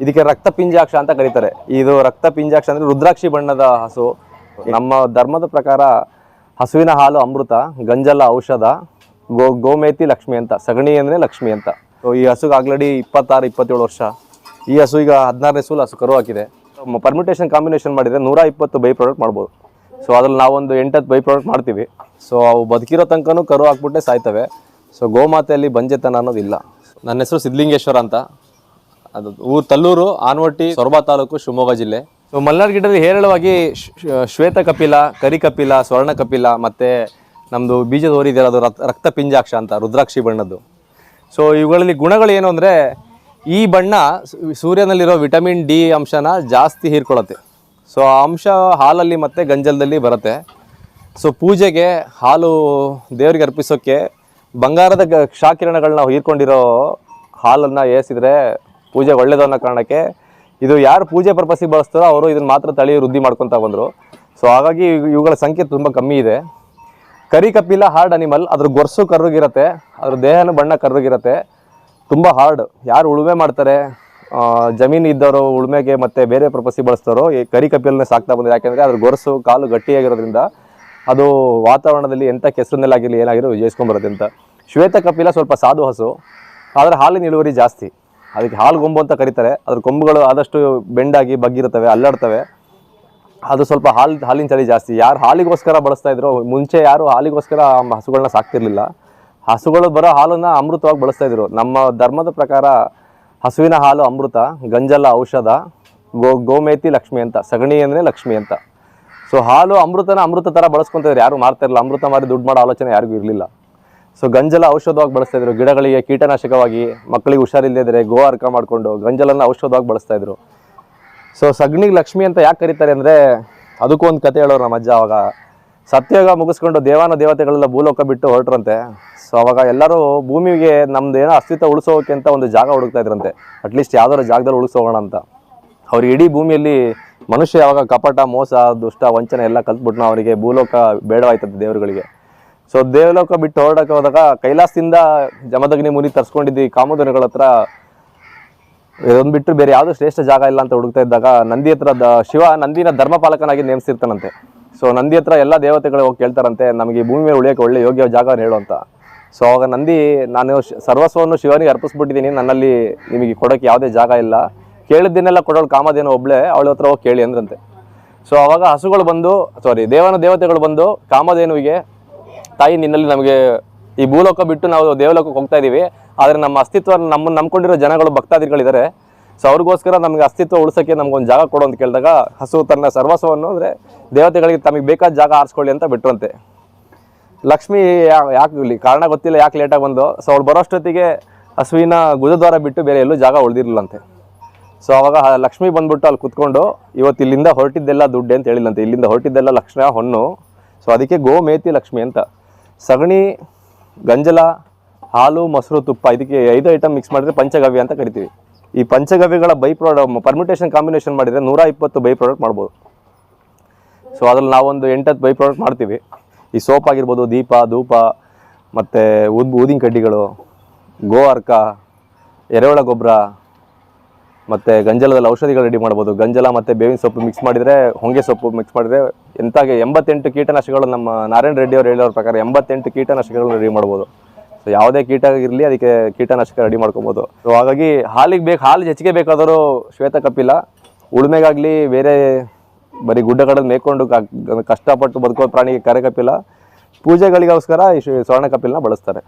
ಇದಕ್ಕೆ ರಕ್ತ ಪಿಂಜಾಕ್ಷ ಅಂತ ಕರೀತಾರೆ. ಇದು ರಕ್ತ ಪಿಂಜಾಕ್ಷ ಅಂದ್ರೆ ರುದ್ರಾಕ್ಷಿ ಬಣ್ಣದ ಹಸು. ನಮ್ಮ ಧರ್ಮದ ಪ್ರಕಾರ ಹಸುವಿನ ಹಾಲು ಅಮೃತ, ಗಂಜಲ ಔಷಧ, ಗೋ, ಗೋಮೇತಿ ಲಕ್ಷ್ಮಿ ಅಂತ, ಸಗಣಿ ಅಂದ್ರೆ ಲಕ್ಷ್ಮಿ ಅಂತ. ಸೊ ಈ ಹಸುಗೆ ಆಲ್ರೆಡಿ ಇಪ್ಪತ್ತಾರು, ಇಪ್ಪತ್ತೇಳು ವರ್ಷ. ಈ ಹಸು ಈಗ ಹದಿನಾರನೇ ಸೂಲು ಹಸು ಕರು ಹಾಕಿದೆ. ಪರ್ಮಿಟೇಷನ್ ಕಾಂಬಿನೇಷನ್ ಮಾಡಿದ್ರೆ ನೂರ ಇಪ್ಪತ್ತು ಬೈ ಪ್ರಾಡಕ್ಟ್ ಮಾಡ್ಬೋದು. ಸೊ ಅದ್ರಲ್ಲಿ ನಾವೊಂದು ಎಂಟತ್ತು ಬೈ ಪ್ರಾಡಕ್ಟ್ ಮಾಡ್ತೀವಿ. ಸೊ ಅವು ಬದುಕಿರೋ ತನಕನೂ ಕರು ಹಾಕ್ಬಿಟ್ಟೆ ಸಾಯ್ತವೆ. ಸೊ ಗೋಮಾತೆಯಲ್ಲಿ ಬಂಜೆತನ ಅನ್ನೋದಿಲ್ಲ. ನನ್ನ ಹೆಸರು ಸಿದ್ಧಲಿಂಗೇಶ್ವರ ಅಂತ. ಅದು ಊರು ತಲ್ಲೂರು, ಆನ್ವಟ್ಟಿ, ಸೊರಬ ತಾಲೂಕು, ಶಿವಮೊಗ್ಗ ಜಿಲ್ಲೆ. ಸೊ ಮಲ್ನಾಡ್ ಗಿಡದಲ್ಲಿ ಹೇರಳವಾಗಿ ಶ್ವೇತ ಕಪಿಲ, ಕರಿ ಕಪಿಲ, ಸ್ವರ್ಣ ಕಪಿಲ ಮತ್ತು ನಮ್ಮದು ಬೀಜದ ಓರಿದೆಯಲ್ಲ ಅದು ರಕ್- ರಕ್ತ ಪಿಂಜಾಕ್ಷ ಅಂತ, ರುದ್ರಾಕ್ಷಿ ಬಣ್ಣದ್ದು. ಸೊ ಇವುಗಳಲ್ಲಿ ಗುಣಗಳು ಏನು ಅಂದರೆ ಈ ಬಣ್ಣ ಸೂರ್ಯನಲ್ಲಿರೋ ವಿಟಮಿನ್ ಡಿ ಅಂಶನ ಜಾಸ್ತಿ ಹೀರ್ಕೊಳ್ಳುತ್ತೆ. ಸೊ ಆ ಅಂಶ ಹಾಲಲ್ಲಿ ಮತ್ತು ಗಂಜಲದಲ್ಲಿ ಬರುತ್ತೆ. ಸೊ ಪೂಜೆಗೆ ಹಾಲು ದೇವರಿಗೆ ಅರ್ಪಿಸೋಕ್ಕೆ ಬಂಗಾರದ ಕ್ಷಾಕಿರಣಗಳನ್ನ ಹೀರ್ಕೊಂಡಿರೋ ಹಾಲನ್ನು ಏಸಿದ್ರೆ ಪೂಜೆಗೆ ಒಳ್ಳೇದು ಅನ್ನೋ ಕಾರಣಕ್ಕೆ ಇದು ಯಾರು ಪೂಜೆ ಪರ್ಪಸ್ಸಿಗೆ ಬಳಸ್ತಾರೋ ಅವರು ಇದನ್ನ ಮಾತ್ರ ತಳಿ ವೃದ್ಧಿ ಮಾಡ್ಕೊತಾ ಬಂದರು. ಸೊ ಹಾಗಾಗಿ ಇವುಗಳ ಸಂಖ್ಯೆ ತುಂಬ ಕಮ್ಮಿ ಇದೆ. ಕರಿ ಕಪಿಲ ಹಾರ್ಡ್ ಅನಿಮಲ್ ಅದ್ರ ಗೊರ್ಸು ಕರ್ರಗಿರುತ್ತೆ, ಅದ್ರ ದೇಹನ ಬಣ್ಣ ಕರ್ರಗಿರುತ್ತೆ. ತುಂಬ ಹಾರ್ಡ್ ಯಾರು ಉಳುಮೆ ಮಾಡ್ತಾರೆ ಜಮೀನು ಇದ್ದವರು ಉಳುಮೆಗೆ ಮತ್ತೆ ಬೇರೆ ಪರ್ಪಸ್ಸಿಗೆ ಬಳಸ್ತಾರೋ, ಈ ಕರಿ ಕಪಿಲನ್ನ ಸಾಕ್ತಾ ಬಂದ್ರೆ ಯಾಕೆಂದ್ರೆ ಅದ್ರ ಗೊರಸು ಕಾಲು ಗಟ್ಟಿಯಾಗಿರೋದ್ರಿಂದ ಅದು ವಾತಾವರಣದಲ್ಲಿ ಎಂಥ ಕೆಸರನ್ನೆಲ್ಲಾಗಿರಲಿ ಏನಾಗಿರೋ ವಿಜಯಿಸ್ಕೊಂಡ್ಬರುತ್ತೆ ಅಂತ. ಶ್ವೇತ ಕಪಿಲ ಸ್ವಲ್ಪ ಸಾಧು ಹಸು, ಆದರೆ ಹಾಲಿನ ಇಳುವರಿ ಜಾಸ್ತಿ. ಅದಕ್ಕೆ ಹಾಲು ಗೊಂಬು ಅಂತ ಕರೀತಾರೆ. ಅದ್ರ ಕೊಂಬುಗಳು ಆದಷ್ಟು ಬೆಂಡಾಗಿ, ಬಗ್ಗಿರುತ್ತವೆ, ಅಲ್ಲಾಡ್ತವೆ. ಅದು ಸ್ವಲ್ಪ ಹಾಲು, ಹಾಲಿನ ಚಳಿ ಜಾಸ್ತಿ. ಯಾರು ಹಾಲಿಗೋಸ್ಕರ ಬಳಸ್ತಾ ಇದ್ರು, ಮುಂಚೆ ಯಾರು ಹಾಲಿಗೋಸ್ಕರ ಹಸುಗಳನ್ನ ಸಾಕ್ತಿರ್ಲಿಲ್ಲ. ಹಸುಗಳು ಬರೋ ಹಾಲನ್ನ ಅಮೃತವಾಗಿ ಬಳಸ್ತಾ ಇದ್ರು. ನಮ್ಮ ಧರ್ಮದ ಪ್ರಕಾರ ಹಸುವಿನ ಹಾಲು ಅಮೃತ, ಗಂಜಲ ಔಷಧ, ಗೋ, ಗೋಮೇತಿ ಲಕ್ಷ್ಮಿ ಅಂತ, ಸಗಣಿ ಅಂದರೆ ಲಕ್ಷ್ಮಿ ಅಂತ. ಸೊ ಹಾಲು ಅಮೃತನ ಅಮೃತ ಥರ ಬಳಸ್ಕೊಂತಿದ್ರು ಯಾರು ಮಾರ್ತಾ ಇರಲಿಲ್ಲ ಅಮೃತ ಮಾರಿ ದುಡ್ಡು ಮಾಡೋ ಆಲೋಚನೆ ಯಾರಿಗೂ ಇರಲಿಲ್ಲ. ಸೊ ಗಂಜಲ ಔಷಧವಾಗಿ ಬಳಸ್ತಾ ಇದ್ರು. ಗಿಡಗಳಿಗೆ ಕೀಟನಾಶಕವಾಗಿ ಮಕ್ಕಳಿಗೆ ಹುಷಾರಿಲ್ಲದಿದ್ರೆ ಗೋ ಅರ್ಕ ಮಾಡಿಕೊಂಡು ಗಂಜಲನ್ನ ಔಷಧವಾಗಿ ಬಳಸ್ತಾ ಇದ್ರು. ಸೊ ಸಗಣಿಗೆ ಲಕ್ಷ್ಮಿ ಅಂತ ಯಾಕೆ ಕರೀತಾರೆ ಅಂದರೆ ಅದಕ್ಕೂ ಒಂದು ಕತೆ ಹೇಳೋರು ನಮ್ಮ ಅಜ್ಜ ಅವಾಗ. ಸತ್ಯಾಗ ಮುಗಿಸ್ಕೊಂಡು ದೇವಾನ ದೇವತೆಗಳೆಲ್ಲ ಭೂಲೋಕ ಬಿಟ್ಟು ಹೊರಟ್ರಂತೆ. ಸೊ ಅವಾಗ ಎಲ್ಲರೂ ಭೂಮಿಗೆ ನಮ್ದು ಏನೋ ಅಸ್ತಿತ್ವ ಉಳಿಸೋಕೆ ಅಂತ ಒಂದು ಜಾಗ ಹುಡುಕ್ತಾ ಇದ್ರಂತೆ. ಅಟ್ಲೀಸ್ಟ್ ಯಾವ್ದಾದ್ರು ಜಾಗದಲ್ಲಿ ಉಳಿಸೋಗೋಣ ಅಂತ. ಅವ್ರು ಇಡೀ ಭೂಮಿಯಲ್ಲಿ ಮನುಷ್ಯ ಯಾವಾಗ ಕಪಟ, ಮೋಸ, ದುಷ್ಟ, ವಂಚನೆ ಎಲ್ಲ ಕಲ್ತ್ಬಿಟ್ನ ಅವರಿಗೆ ಭೂಲೋಕ ಬೇಡವಾಯ್ತದೆ ದೇವರುಗಳಿಗೆ. ಸೊ ದೇವಲೋಕ ಬಿಟ್ಟು ಹೊರಡಕ್ಕೆ ಹೋದಾಗ ಕೈಲಾಸದಿಂದ ಜಮದಗ್ನಿ ಮುನಿ ತರ್ಸ್ಕೊಂಡಿದ್ದು ಈ ಕಾಮಧೇನುಗಳ ಹತ್ರ ಇದೊಂದು ಬಿಟ್ಟು ಬೇರೆ ಯಾವುದು ಶ್ರೇಷ್ಠ ಜಾಗ ಇಲ್ಲ ಅಂತ ಹುಡುಕ್ತಾ ಇದ್ದಾಗ ನಂದಿ ಹತ್ರ ದ- ಶಿವ ನಂದಿನ ಧರ್ಮಪಾಲಕನಾಗಿ ನೇಮಿಸಿರ್ತಾನಂತೆ. ಸೊ ನಂದಿ ಹತ್ರ ಎಲ್ಲ ದೇವತೆಗಳು ಹೋಗಿ ಕೇಳ್ತಾರಂತೆ, ನಮಗೆ ಭೂಮಿ ಮೇಲೆ ಉಳಿಯೋಕೆ ಒಳ್ಳೆ ಯೋಗ್ಯ ಜಾಗ ಹೇಳು ಅಂತ. ಸೊ ಆವಾಗ ನಂದಿ, ನಾನು ಸರ್ವಸ್ವವನ್ನು ಶಿವನಿಗೆ ಅರ್ಪಿಸ್ಬಿಟ್ಟಿದ್ದೀನಿ, ನನ್ನಲ್ಲಿ ನಿಮಗೆ ಕೊಡೋಕ್ಕೆ ಯಾವುದೇ ಜಾಗ ಇಲ್ಲ. ಕೇಳಿದ್ದನ್ನೆಲ್ಲ ಕೊಡೋಳು ಕಾಮಧೇನು ಒಬ್ಳೆ, ಅವಳ ಹತ್ರ ಹೋಗಿ ಕೇಳಿ ಅಂದ್ರಂತೆ. ಸೊ ಅವಾಗ ಹಸುಗಳು ಬಂದು ಸಾರಿ ದೇವನ ದೇವತೆಗಳು ಬಂದು ಕಾಮಧೇನುವಿಗೆ ತಾಯಿ ನಿನ್ನಲ್ಲಿ ನಮಗೆ ಈ ಭೂಲೋಕ ಬಿಟ್ಟು ನಾವು ದೇವಲೋಕಕ್ಕೆ ಹೋಗ್ತಾ ಇದ್ದೀವಿ. ಆದರೆ ನಮ್ಮ ಅಸ್ತಿತ್ವ ನಮ್ಮನ್ನು ನಂಬ್ಕೊಂಡಿರೋ ಜನಗಳು ಭಕ್ತಾದಿಗಳಿದ್ದಾರೆ ಸೊ ಅವ್ರಿಗೋಸ್ಕರ ನಮಗೆ ಅಸ್ತಿತ್ವ ಉಳಿಸೋಕ್ಕೆ ನಮ್ಗೊಂದು ಜಾಗ ಕೊಡು ಅಂತ ಕೇಳಿದಾಗ ಹಸು ತನ್ನ ಸರ್ವಸ್ವವನ್ನು ಅಂದರೆ ದೇವತೆಗಳಿಗೆ ತಮಗೆ ಬೇಕಾದ ಜಾಗ ಆರಿಸ್ಕೊಳ್ಳಿ ಅಂತ ಬಿಟ್ರಂತೆ. ಲಕ್ಷ್ಮಿ ಯಾಕೆ ಇಲ್ಲಿ ಕಾರಣ ಗೊತ್ತಿಲ್ಲ ಯಾಕೆ ಲೇಟಾಗಿ ಬಂದು. ಸೊ ಅವ್ಳು ಬರೋಷ್ಟೊತ್ತಿಗೆ ಹಸುವಿನ ಗುಜದ್ವಾರ ಬಿಟ್ಟು ಬೇರೆ ಎಲ್ಲೂ ಜಾಗ ಉಳಿದಿರಲಿಲ್ಲಂತೆ. ಸೊ ಅವಾಗ ಲಕ್ಷ್ಮಿ ಬಂದ್ಬಿಟ್ಟು ಅಲ್ಲಿ ಕುತ್ಕೊಂಡು ಇವತ್ತು ಇಲ್ಲಿಂದ ಹೊರಟಿದ್ದೆಲ್ಲ ದುಡ್ಡು ಅಂತ ಹೇಳಿಲ್ಲಂತೆ. ಇಲ್ಲಿಂದ ಹೊರಟಿದ್ದೆಲ್ಲ ಲಕ್ಷ್ಮೀ ಹೊಣ್ಣು ಸೊ ಅದಕ್ಕೆ ಗೋ ಮೇತಿ ಲಕ್ಷ್ಮಿ ಅಂತ. ಸಗಣಿ, ಗಂಜಲ, ಹಾಲು, ಮೊಸರು, ತುಪ್ಪ ಇದಕ್ಕೆ ಐದು ಐಟಮ್ ಮಿಕ್ಸ್ ಮಾಡಿದರೆ ಪಂಚಗವ್ಯ ಅಂತ ಕರಿತೀವಿ. ಈ ಪಂಚಗವ್ಯಗಳ ಬೈ ಪ್ರಾಡಕ್ಟ್ ಪರ್ಮಿಟೇಷನ್ ಕಾಂಬಿನೇಷನ್ ಮಾಡಿದರೆ ನೂರ ಇಪ್ಪತ್ತು ಬೈ ಪ್ರಾಡಕ್ಟ್ ಮಾಡ್ಬೋದು. ಸೊ ಅದ್ರಲ್ಲಿ ನಾವೊಂದು ಎಂಟತ್ತು ಬೈ ಪ್ರಾಡಕ್ಟ್ ಮಾಡ್ತೀವಿ. ಈ ಸೋಪ್ ಆಗಿರ್ಬೋದು, ದೀಪ, ಧೂಪ, ಮತ್ತು ಊದ್ ಊದಿನ ಕಡ್ಡಿಗಳು ಗೋ ಅರ್ಕ ಎರೆಹುಳ ಗೊಬ್ಬರ ಮತ್ತು ಗಂಜಲದಲ್ಲಿ ಔಷಧಿಗಳು ರೆಡಿ ಮಾಡ್ಬೋದು. ಗಂಜಲ ಮತ್ತು ಬೇವಿನ ಸೊಪ್ಪು ಮಿಕ್ಸ್ ಮಾಡಿದರೆ, ಹೊಂಗೆ ಸೊಪ್ಪು ಮಿಕ್ಸ್ ಮಾಡಿದರೆ ಎಂತಾಗೆ ಎಂಬತ್ತೆಂಟು ಕೀಟನಾಶಕಗಳು ನಮ್ಮ ನಾರಾಯಣ ರೆಡ್ಡಿ ಅವರು ಹೇಳೋರ ಪ್ರಕಾರ ಎಂಬತ್ತೆಂಟು ಕೀಟನಾಶಕಗಳನ್ನ ರೆಡಿ ಮಾಡ್ಬೋದು. ಸೊ ಯಾವುದೇ ಕೀಟ ಇರಲಿ ಅದಕ್ಕೆ ಕೀಟನಾಶಕ ರೆಡಿ ಮಾಡ್ಕೊಬೋದು. ಸೊ ಹಾಗಾಗಿ ಹಾಲಿಗೆ ಬೇಕು, ಹಾಲು ಹೆಚ್ಚಿಗೆ ಬೇಕಾದರೂ ಶ್ವೇತ ಕಪ್ಪಿಲ್ಲ ಉಳುಮೆಗಾಗಲಿ ಬೇರೆ ಬರೀ ಗುಡ್ಡಗಳನ್ನು ಮೇಯ್ಕೊಂಡು ಕಷ್ಟಪಟ್ಟು ಬದುಕೋ ಪ್ರಾಣಿಗೆ ಕರೆ ಕಪ್ಪಿಲ್ಲ ಪೂಜೆಗಳಿಗೋಸ್ಕರ ಈ ಸ್ವರ್ಣ ಕಪಿಲನ ಬಳಸ್ತಾರೆ.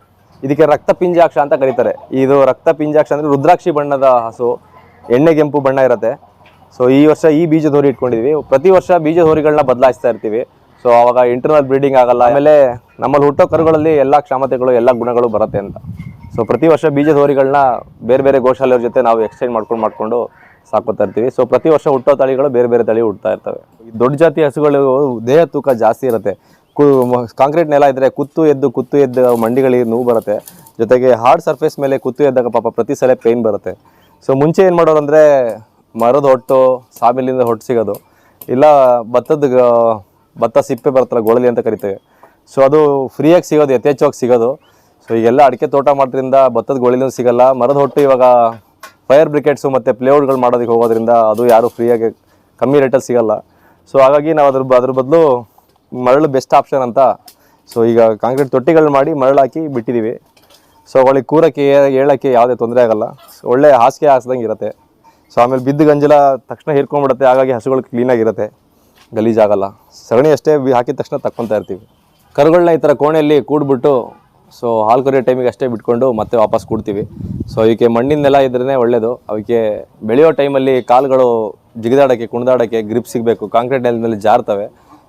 ಇದಕ್ಕೆ ರಕ್ತ ಪಿಂಜಾಕ್ಷ ಅಂತ ಕರೀತಾರೆ. ಇದು ರಕ್ತ ಪಿಂಜಾಕ್ಷ ಅಂದರೆ ರುದ್ರಾಕ್ಷಿ ಬಣ್ಣದ ಹಸು. ಎಣ್ಣೆ ಕೆಂಪು ಬಣ್ಣ ಇರುತ್ತೆ. ಸೊ ಈ ವರ್ಷ ಈ ಬೀಜದ ಹೋರಿ ಇಟ್ಕೊಂಡಿದ್ವಿ. ಪ್ರತಿ ವರ್ಷ ಬೀಜದ ಹೋರಿಗಳನ್ನ ಬದಲಾಯಿಸ್ತಾ ಇರ್ತೀವಿ. ಸೊ ಅವಾಗ ಇಂಟರ್ನಲ್ ಬ್ರೀಡಿಂಗ್ ಆಗಲ್ಲ. ಆಮೇಲೆ ನಮ್ಮಲ್ಲಿ ಹುಟ್ಟೋ ಕರುಗಳಲ್ಲಿ ಎಲ್ಲ ಕ್ಷಮತೆಗಳು, ಎಲ್ಲ ಗುಣಗಳು ಬರುತ್ತೆ ಅಂತ. ಸೊ ಪ್ರತಿ ವರ್ಷ ಬೀಜದ ಹೋರಿಗಳನ್ನ ಬೇರೆ ಬೇರೆ ಗೋಶಾಲೆಯವ್ರ ಜೊತೆ ನಾವು ಎಕ್ಸ್ಚೇಂಜ್ ಮಾಡ್ಕೊಂಡು ಮಾಡ್ಕೊಂಡು ಸಾಕೋತಾ ಇರ್ತೀವಿ. ಸೊ ಪ್ರತಿ ವರ್ಷ ಹುಟ್ಟೋ ತಳಿಗಳು ಬೇರೆ ಬೇರೆ ತಳಿ ಹುಡ್ತಾ ಇರ್ತವೆ. ದೊಡ್ಡ ಜಾತಿ ಹಸುಗಳು ದೇಹ ತೂಕ ಜಾಸ್ತಿ ಇರುತ್ತೆ. ಕಾಂಕ್ರೀಟ್ ನೆಲ ಇದ್ರೆ ಕುತ್ತು ಎದ್ದು ಕುತ್ತು ಎದ್ದು ಮಂಡಿಗಳಿಗೆ ನೋವು ಬರುತ್ತೆ. ಜೊತೆಗೆ ಹಾರ್ಡ್ ಸರ್ಫೇಸ್ ಮೇಲೆ ಕುತ್ತು ಎದ್ದಾಗ ಪಾಪ ಪ್ರತಿ ಸಲ ಪೇಯ್ನ್ ಬರುತ್ತೆ. ಸೊ ಮುಂಚೆ ಏನು ಮಾಡೋರು ಅಂದರೆ ಮರದ ಹೊಟ್ಟು ಸಾಮಿಲಿಂದ ಹೊಟ್ಟು ಸಿಗೋದು. ಇಲ್ಲ ಭತ್ತದ ಭತ್ತ ಸಿಪ್ಪೆ ಬರುತ್ತಲ್ಲ, ಗೊಳಲಿ ಅಂತ ಕರಿತೇವೆ. ಸೊ ಅದು ಫ್ರೀಯಾಗಿ ಸಿಗೋದು, ಯಥೇಚ್ಛವಾಗಿ ಸಿಗೋದು. ಸೊ ಈಗೆಲ್ಲ ಅಡಿಕೆ ತೋಟ ಮಾಡೋದ್ರಿಂದ ಭತ್ತದ ಗೊಳಿನೂ ಸಿಗೋಲ್ಲ. ಮರದ ಹೊಟ್ಟು ಇವಾಗ ಫೈರ್ ಬ್ರಿಗೇಡ್ಸು ಮತ್ತು ಪ್ಲೇಔಟ್ಗಳು ಮಾಡೋದಕ್ಕೆ ಹೋಗೋದ್ರಿಂದ ಅದು ಯಾರು ಫ್ರೀಯಾಗಿ ಕಮ್ಮಿ ರೇಟಲ್ಲಿ ಸಿಗೋಲ್ಲ. ಸೊ ಹಾಗಾಗಿ ನಾವು ಅದ್ರ ಅದ್ರ ಬದಲು ಮರಳು ಬೆಸ್ಟ್ ಆಪ್ಷನ್ ಅಂತ. ಸೊ ಈಗ ಕಾಂಕ್ರೀಟ್ ತೊಟ್ಟಿಗಳು ಮಾಡಿ ಮರಳು ಹಾಕಿ ಬಿಟ್ಟಿದ್ದೀವಿ ಸೊ ಅವಳಿಗೆ ಕೂರಕ್ಕೆ ಹೇಳೋಕ್ಕೆ ಯಾವುದೇ ತೊಂದರೆ ಆಗಲ್ಲ. ಒಳ್ಳೆ ಹಾಸಿಗೆ ಹಾಸ್ದಂಗೆ ಇರುತ್ತೆ. ಸೊ ಆಮೇಲೆ ಬಿದ್ದು ಗಂಜಲ ತಕ್ಷಣ ಹಿರ್ಕೊಂಡ್ಬಿಡುತ್ತೆ ಹಾಗಾಗಿ ಹಸುಗಳು ಕ್ಲೀನಾಗಿರುತ್ತೆ ಗಲೀಜಾಗಲ್ಲ ಸಗಣಿ ಅಷ್ಟೇ ಹಾಕಿದ ತಕ್ಷಣ ತಕ್ಕೊತಾ ಇರ್ತೀವಿ. ಕರುಗಳನ್ನ ಈ ಥರ ಕೋಣೆಯಲ್ಲಿ ಕೂಡ್ಬಿಟ್ಟು ಸೊ ಹಾಲು ಕರಿಯೋ ಟೈಮಿಗೆ ಅಷ್ಟೇ ಬಿಟ್ಕೊಂಡು ಮತ್ತೆ ವಾಪಸ್ ಕೂಡ್ತೀವಿ. ಸೊ ಅವಕ್ಕೆ ಮಣ್ಣಿನ ನೆಲ ಇದ್ರೇ ಒಳ್ಳೆಯದು ಅವಕ್ಕೆ ಬೆಳೆಯೋ ಟೈಮಲ್ಲಿ ಕಾಲುಗಳು ಜಿಗಿದಾಡೋಕ್ಕೆ ಕುಣಿದಾಡೋಕ್ಕೆ ಗ್ರಿಪ್ ಸಿಗಬೇಕು. ಕಾಂಕ್ರೀಟ್ ನೆಲದಲ್ಲಿ ಜಾರ್ತವೆ.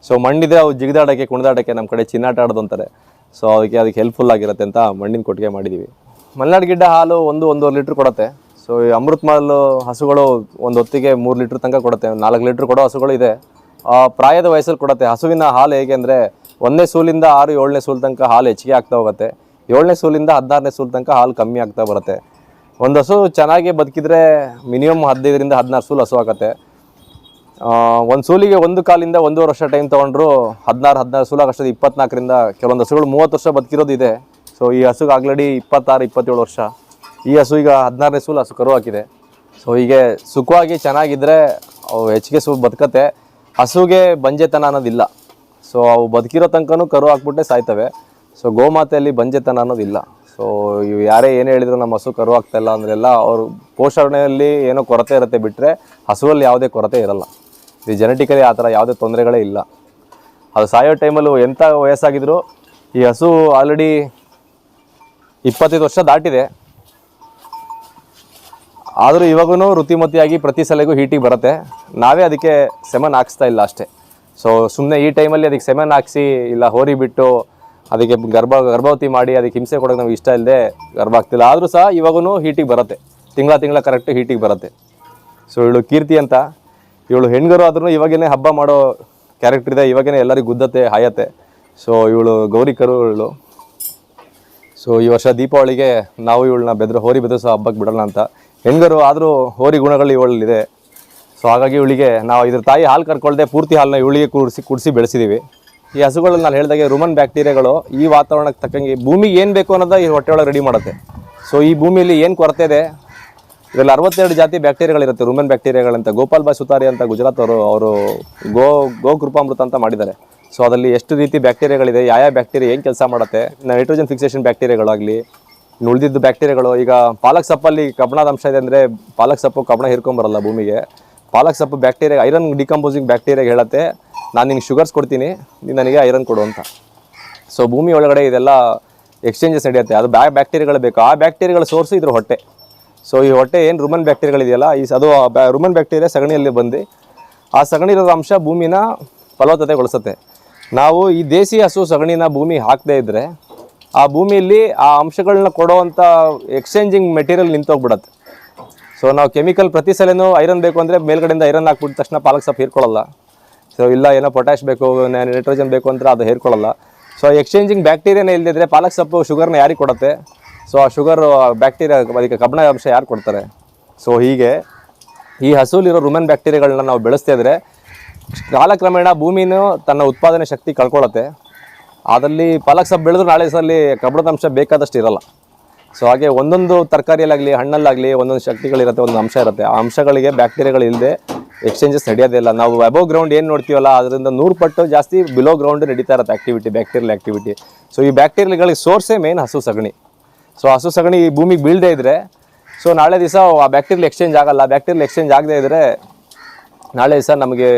ಸೊ ಮಣ್ಣಿದ್ರೆ ಅವು ಜಿಗಿದಾಡೋಕ್ಕೆ ಕುಣಿದಾಡೋಕ್ಕೆ ನಮ್ಮ ಕಡೆ ಚಿನ್ನಾಟ ಆಡೋದು ಅಂತಾರೆ. ಸೊ ಅದಕ್ಕೆ ಅದಕ್ಕೆ ಹೆಲ್ಪ್ಫುಲ್ ಆಗಿರುತ್ತೆ ಅಂತ ಮಣ್ಣಿನ ಕೊಟ್ಟಿಗೆ ಮಾಡಿದ್ದೀವಿ ಮಲೆನಾಡು ಗಿಡ್ಡ ಹಾಲು ಒಂದು ಒಂದೂವರೆ ಲೀಟ್ರ್ ಕೊಡುತ್ತೆ. ಸೊ ಈ ಅಮೃತ್ ಮಾಲ್ ಹಸುಗಳು ಒಂದು ಹೊತ್ತಿಗೆ ಮೂರು ಲೀಟ್ರ್ ತನಕ ಕೊಡುತ್ತೆ. ನಾಲ್ಕು ಲೀಟ್ರ್ ಕೊಡೋ ಹಸುಗಳು ಇದೆ. ಪ್ರಾಯದ ವಯಸ್ಸಲ್ಲಿ ಕೊಡುತ್ತೆ. ಹಸುವಿನ ಹಾಲು ಹೇಗೆ ಅಂದರೆ ಒಂದನೇ ಸೂಲಿಂದ ಆರು, ಏಳನೇ ಸೂಲ್ ತನಕ ಹಾಲು ಹೆಚ್ಚಿಗೆ ಆಗ್ತಾ ಹೋಗುತ್ತೆ. ಏಳನೇ ಸೂಲಿಂದ ಹದಿನಾರನೇ ಸೂಲ್ ತನಕ ಹಾಲು ಕಮ್ಮಿ ಆಗ್ತಾ ಬರುತ್ತೆ. ಒಂದು ಹಸು ಚೆನ್ನಾಗಿ ಬದುಕಿದ್ರೆ ಮಿನಿಮಮ್ ಹದಿನೈದರಿಂದ ಹದಿನಾರು ಸೂಲ್ ಹಸು ಆಗುತ್ತೆ. ಒಂದು ಸೂಲಿಗೆ ಒಂದು ಕಾಲಿಂದ ಒಂದೂವರೆ ವರ್ಷ ಟೈಮ್ ತೊಗೊಂಡ್ರು ಹದಿನಾರು ಹದಿನಾರು ಸೂಲು ಆಗಷ್ಟೊಂದು ಇಪ್ಪತ್ನಾಲ್ಕರಿಂದ ಕೆಲವೊಂದು ಹಸುಗಳು ಮೂವತ್ತು ವರ್ಷ ಬದುಕಿರೋದು ಇದೆ. ಸೊ ಈ ಹಸುಗೆ ಆಲ್ರೆಡಿ ಇಪ್ಪತ್ತಾರು, ಇಪ್ಪತ್ತೇಳು ವರ್ಷ. ಈ ಹಸು ಈಗ ಹದಿನಾರನೇ ಸೂಲು ಹಸು ಕರು ಹಾಕಿದೆ. ಸೊ ಹೀಗೆ ಸುಖವಾಗಿ ಚೆನ್ನಾಗಿದ್ದರೆ ಅವು ಹೆಚ್ಚಿಗೆ ಸು ಬದುಕತ್ತೆ. ಹಸುಗೆ ಬಂಜೆತನ ಅನ್ನೋದಿಲ್ಲ. ಸೊ ಅವು ಬದುಕಿರೋ ತನಕನೂ ಕರು ಹಾಕ್ಬಿಟ್ಟೆ ಸಾಯ್ತವೆ. ಸೊ ಗೋಮಾತೆಯಲ್ಲಿ ಬಂಜೆತನ ಅನ್ನೋದಿಲ್ಲ. ಸೊ ಇವು ಯಾರೇ ಏನು ಹೇಳಿದ್ರು ನಮ್ಮ ಹಸು ಕರು ಆಗ್ತಾ ಇಲ್ಲ ಅಂದ್ರೆಲ್ಲ ಅವರು ಪೋಷಣೆಯಲ್ಲಿ ಏನೋ ಕೊರತೆ ಇರುತ್ತೆ ಬಿಟ್ಟರೆ ಹಸುವಲ್ಲಿ ಯಾವುದೇ ಕೊರತೆ ಇರಲ್ಲ. ಇದು ಜೆನೆಟಿಕಲಿ ಆ ಥರ ಯಾವುದೇ ತೊಂದರೆಗಳೇ ಇಲ್ಲ. ಅದು ಸಾಯೋ ಟೈಮಲ್ಲೂ ಎಂಥ ವಯಸ್ಸಾಗಿದ್ರು, ಈ ಹಸು ಆಲ್ರೆಡಿ ಇಪ್ಪತ್ತೈದು ವರ್ಷ ದಾಟಿದೆ. ಆದರೂ ಇವಾಗೂ ಋತಿಮತಿಯಾಗಿ ಪ್ರತಿ ಸಲಗೂ ಹೀಟಿಗೆ ಬರುತ್ತೆ. ನಾವೇ ಅದಕ್ಕೆ ಸೆಮನ್ ಹಾಕಿಸ್ತಾ ಇಲ್ಲ ಅಷ್ಟೇ. ಸೊ ಸುಮ್ಮನೆ ಈ ಟೈಮಲ್ಲಿ ಅದಕ್ಕೆ ಸೆಮನ್ ಹಾಕಿಸಿ, ಇಲ್ಲ ಹೋರಿ ಬಿಟ್ಟು, ಅದಕ್ಕೆ ಗರ್ಭ, ಗರ್ಭವತಿ ಮಾಡಿ, ಅದಕ್ಕೆ ಹಿಂಸೆ ಕೊಡೋಕೆ ನಮ್ಗೆ ಇಷ್ಟ ಇಲ್ಲದೆ ಗರ್ಭ ಆಗ್ತಿಲ್ಲ. ಆದರೂ ಸಹ ಇವಾಗೂ ಹೀಟಿಗೆ ಬರುತ್ತೆ. ತಿಂಗಳ ತಿಂಗಳ ಕರೆಕ್ಟ್ ಹೀಟಿಗೆ ಬರುತ್ತೆ. ಸೊ ಇವಳು ಕೀರ್ತಿ ಅಂತ. ಇವಳು ಹೆಣ್ಗರು ಆದ್ರೂ ಇವಾಗೇನೆ ಹಬ್ಬ ಮಾಡೋ ಕ್ಯಾರೆಕ್ಟರ್ ಇದೆ, ಇವಾಗೇನೆ ಎಲ್ಲರಿಗೂ ಗುದ್ದತೆ ಹಾಯತ್ತೆ. ಸೊ ಇವಳು ಗೌರಿ ಕರು ಇವಳು. ಸೊ ಈ ವರ್ಷ ದೀಪಾವಳಿಗೆ ನಾವು ಇವಳನ್ನ ಬೆದ್ರ, ಹೋರಿ ಬೆದರಿಸೋ ಹಬ್ಬಕ್ಕೆ ಬಿಡೋಣ ಅಂತ. ಹೆಣ್ಗರು ಆದರೂ ಹೋರಿ ಗುಣಗಳು ಇವಳಲ್ಲಿದೆ. ಸೊ ಹಾಗಾಗಿ ಇವಳಿಗೆ ನಾವು ಇದ್ರ ತಾಯಿ ಹಾಲು ಕರ್ಕೊಳ್ದೆ ಪೂರ್ತಿ ಹಾಲನ್ನ ಇವಳಿಗೆ ಕೂಡಿಸಿ, ಕುಡಿಸಿ ಬೆಳೆಸಿದ್ದೀವಿ ಈ ಹಸುಗಳಲ್ಲಿ ನಾನು ಹೇಳಿದಾಗೆ ರುಮನ್ ಬ್ಯಾಕ್ಟೀರಿಯಾಗಳು ಈ ವಾತಾವರಣಕ್ಕೆ ತಕ್ಕಂಗೆ ಭೂಮಿಗೆ ಏನು ಬೇಕು ಅನ್ನೋದ ಈ ಹೊಟ್ಟೆ ಒಳಗೆ ರೆಡಿ ಮಾಡುತ್ತೆ. ಸೊ ಈ ಭೂಮಿಯಲ್ಲಿ ಏನು ಕೊರತೆ ಇದೆ ಇದರಲ್ಲಿ ಅರವತ್ತೆರಡು ಜಾತಿ ಬ್ಯಾಕ್ಟೀರಿಯಾಗಳಿರುತ್ತೆ, ರುಮನ್ ಬ್ಯಾಕ್ಟೀರಿಯಾಗಳಂತ ಗೋಪಾಲ್ ಬಾಯ್ ಸುತಾರಿ ಅಂತ ಗುಜರಾತ್ ಅವರು ಅವರು ಗೋ ಗೋ ಕೃಪಾಮೃತ ಅಂತ ಮಾಡಿದ್ದಾರೆ. ಸೊ ಅದರಲ್ಲಿ ಎಷ್ಟು ರೀತಿ ಬ್ಯಾಕ್ಟೀರಿಯಾಗಳಿದೆ, ಯಾವ ಬ್ಯಾಕ್ಟೀರಿಯಾ ಏನು ಕೆಲಸ ಮಾಡುತ್ತೆ ನೈಟ್ರೋಜನ್ ಫಿಕ್ಸೇಷನ್ ಬ್ಯಾಕ್ಟೀರಿಯಾಗಳಾಗಲಿ ಉಳಿದಿದ್ದು ಬ್ಯಾಕ್ಟೀರಿಯಾಗಳು, ಈಗ ಪಾಲಕ್ ಸಪ್ಪಲ್ಲಿ ಕಬ್ಬಣದ ಅಂಶ ಇದೆ ಅಂದರೆ ಪಾಲಕ್ ಸಪ್ಪು ಕಬ್ಬಣ ಹಿರ್ಕೊಂಬರಲ್ಲ ಭೂಮಿಗೆ. ಪಾಲಕ್ ಸಪ್ಪು ಬ್ಯಾಕ್ಟೀರಿಯಾ ಐರನ್ ಡಿಕಂಪೋಸಿಂಗ್ ಬ್ಯಾಕ್ಟೀರಿಯಾಗೆ ಹೇಳುತ್ತೆ, ನಾನು ನಿಂಗೆ ಶುಗರ್ಸ್ ಕೊಡ್ತೀನಿ, ನೀನು ನನಗೆ ಐರನ್ ಕೊಡು ಅಂತ. ಸೊ ಭೂಮಿ ಒಳಗಡೆ ಇದೆಲ್ಲ ಎಕ್ಸ್ಚೇಂಜಸ್ ನಡೆಯುತ್ತೆ, ಅದು ಬ್ಯಾ ಬ್ಯಾಕ್ಟೀರಿಯಾಗಳು ಬೇಕು. ಆ ಬ್ಯಾಕ್ಟೀರಿಯಾಗಳ ಸೋರ್ಸು ಇದ್ರ ಹೊಟ್ಟೆ. ಸೊ ಈ ಹೊಟ್ಟೆ ಏನು ರುಮನ್ ಬ್ಯಾಕ್ಟೀರಿಯಾಗಳಿದೆಯಲ್ಲ, ಈ ಅದು ರುಮನ್ ಬ್ಯಾಕ್ಟೀರಿಯಾ ಸಗಣಿಯಲ್ಲಿ ಬಂದು, ಆ ಸಗಣಿ ಇರೋದ ಅಂಶ ಭೂಮಿನ ಫಲವತ್ತತೆಗೊಳಿಸುತ್ತೆ. ನಾವು ಈ ದೇಸಿ ಹಸು ಸಗಣಿನ ಭೂಮಿ ಹಾಕದೇ ಇದ್ದರೆ ಆ ಭೂಮಿಯಲ್ಲಿ ಆ ಅಂಶಗಳನ್ನ ಕೊಡೋವಂಥ ಎಕ್ಸ್ಚೇಂಜಿಂಗ್ ಮೆಟೀರಿಯಲ್ ನಿಂತೋಗ್ಬಿಡತ್ತೆ. ಸೊ ನಾವು ಕೆಮಿಕಲ್ ಪ್ರತಿ ಐರನ್ ಬೇಕು ಅಂದರೆ ಮೇಲ್ಗಡೆಯಿಂದ ಐರನ್ ಹಾಕ್ಬಿಟ್ಟ ತಕ್ಷಣ ಪಾಲಕ್ ಸೊಪ್ಪು ಹೀರ್ಕೊಳ್ಳಲ್ಲ. ಸೊ ಇಲ್ಲ, ಏನೋ ಪೊಟ್ಯಾಶ್ ಬೇಕು ನೈಟ್ರೋಜನ್ ಬೇಕು ಅಂದರೆ ಅದು ಹೇರ್ಕೊಳ್ಳಲ್ಲ. ಸೊ ಎಕ್ಸ್ಚೇಂಜಿಂಗ್ ಬ್ಯಾಕ್ಟೀರಿಯಾನೇ ಇಲ್ಲದಿದ್ದರೆ ಪಾಲಕ್ ಸೊಪ್ಪು ಶುಗರ್ನ ಯಾರಿಗೆ ಕೊಡುತ್ತೆ? ಸೊ ಆ ಶುಗರ್ ಬ್ಯಾಕ್ಟೀರಿಯಾ ಅದಕ್ಕೆ ಕಬ್ಬಣ ಅಂಶ ಯಾರು ಕೊಡ್ತಾರೆ? ಸೊ ಹೀಗೆ ಈ ಹಸುಲಿರೋ ರುಮೆನ್ ಬ್ಯಾಕ್ಟೀರಿಯಾಗಳನ್ನ ನಾವು ಬೆಳೆಸ್ತಾ ಇದ್ರೆ ಕಾಲಕ್ರಮೇಣ ಭೂಮಿನೂ ತನ್ನ ಉತ್ಪಾದನೆ ಶಕ್ತಿ ಕಳ್ಕೊಳ್ಳುತ್ತೆ. ಅದರಲ್ಲಿ ಪಾಲಕ್ ಸೊಪ್ಪು ಬೆಳೆದ್ರು ನಾಳೆ ಸಲ ಕಬ್ಬಿಣದ ಅಂಶ ಬೇಕಾದಷ್ಟು ಇರಲ್ಲ. ಸೊ ಹಾಗೆ ಒಂದೊಂದು ತರಕಾರಿಯಲ್ಲಾಗಲಿ, ಹಣ್ಣಲ್ಲಾಗಲಿ ಒಂದೊಂದು ಶಕ್ತಿಗಳಿರುತ್ತೆ ಒಂದು ಅಂಶ ಇರುತ್ತೆ. ಆ ಅಂಶಗಳಿಗೆ ಬ್ಯಾಕ್ಟೀರಿಯಾಗಳು ಇಲ್ಲದೆ ಎಕ್ಸ್ಚೇಂಜಸ್ ನಡೆಯೋದೇ ಇಲ್ಲ. ನಾವು ಅಬೋ ಗ್ರೌಂಡ್ ಏನು ನೋಡ್ತೀವಲ್ಲ, ಅದರಿಂದ ನೂರು ಪಟ್ಟು ಜಾಸ್ತಿ ಬಿಲೋ ಗ್ರೌಂಡ್ ನಡೀತಾ ಇರುತ್ತೆ ಆ್ಯಕ್ಟಿವಿಟಿ ಬ್ಯಾಕ್ಟೀರಿಯಲ್ ಆ್ಯಕ್ಟಿವಿಟಿ ಸೊ ಈ ಬ್ಯಾಕ್ಟೀರಿಯಾಗಳಿಗೆ ಸೋರ್ಸೇ ಮೇನ್ ಹಸು ಸಗಣಿ. ಸೊ ಹಸು ಸಗಣಿ ಈ ಭೂಮಿಗೆ ಬೀಳದೇ ಇದ್ರೆ ಸೊ ನಾಳೆ ದಿವಸ ಆ ಬ್ಯಾಕ್ಟೀರಿಯಲ್ ಎಕ್ಸ್ಚೇಂಜ್ ಆಗಲ್ಲ ಬ್ಯಾಕ್ಟೀರಿಯಲ್ ಎಕ್ಸ್ಚೇಂಜ್ ಆಗದೇ ಇದ್ರೆ ನಾಳೆ ದಿವಸ ನಮಗೆ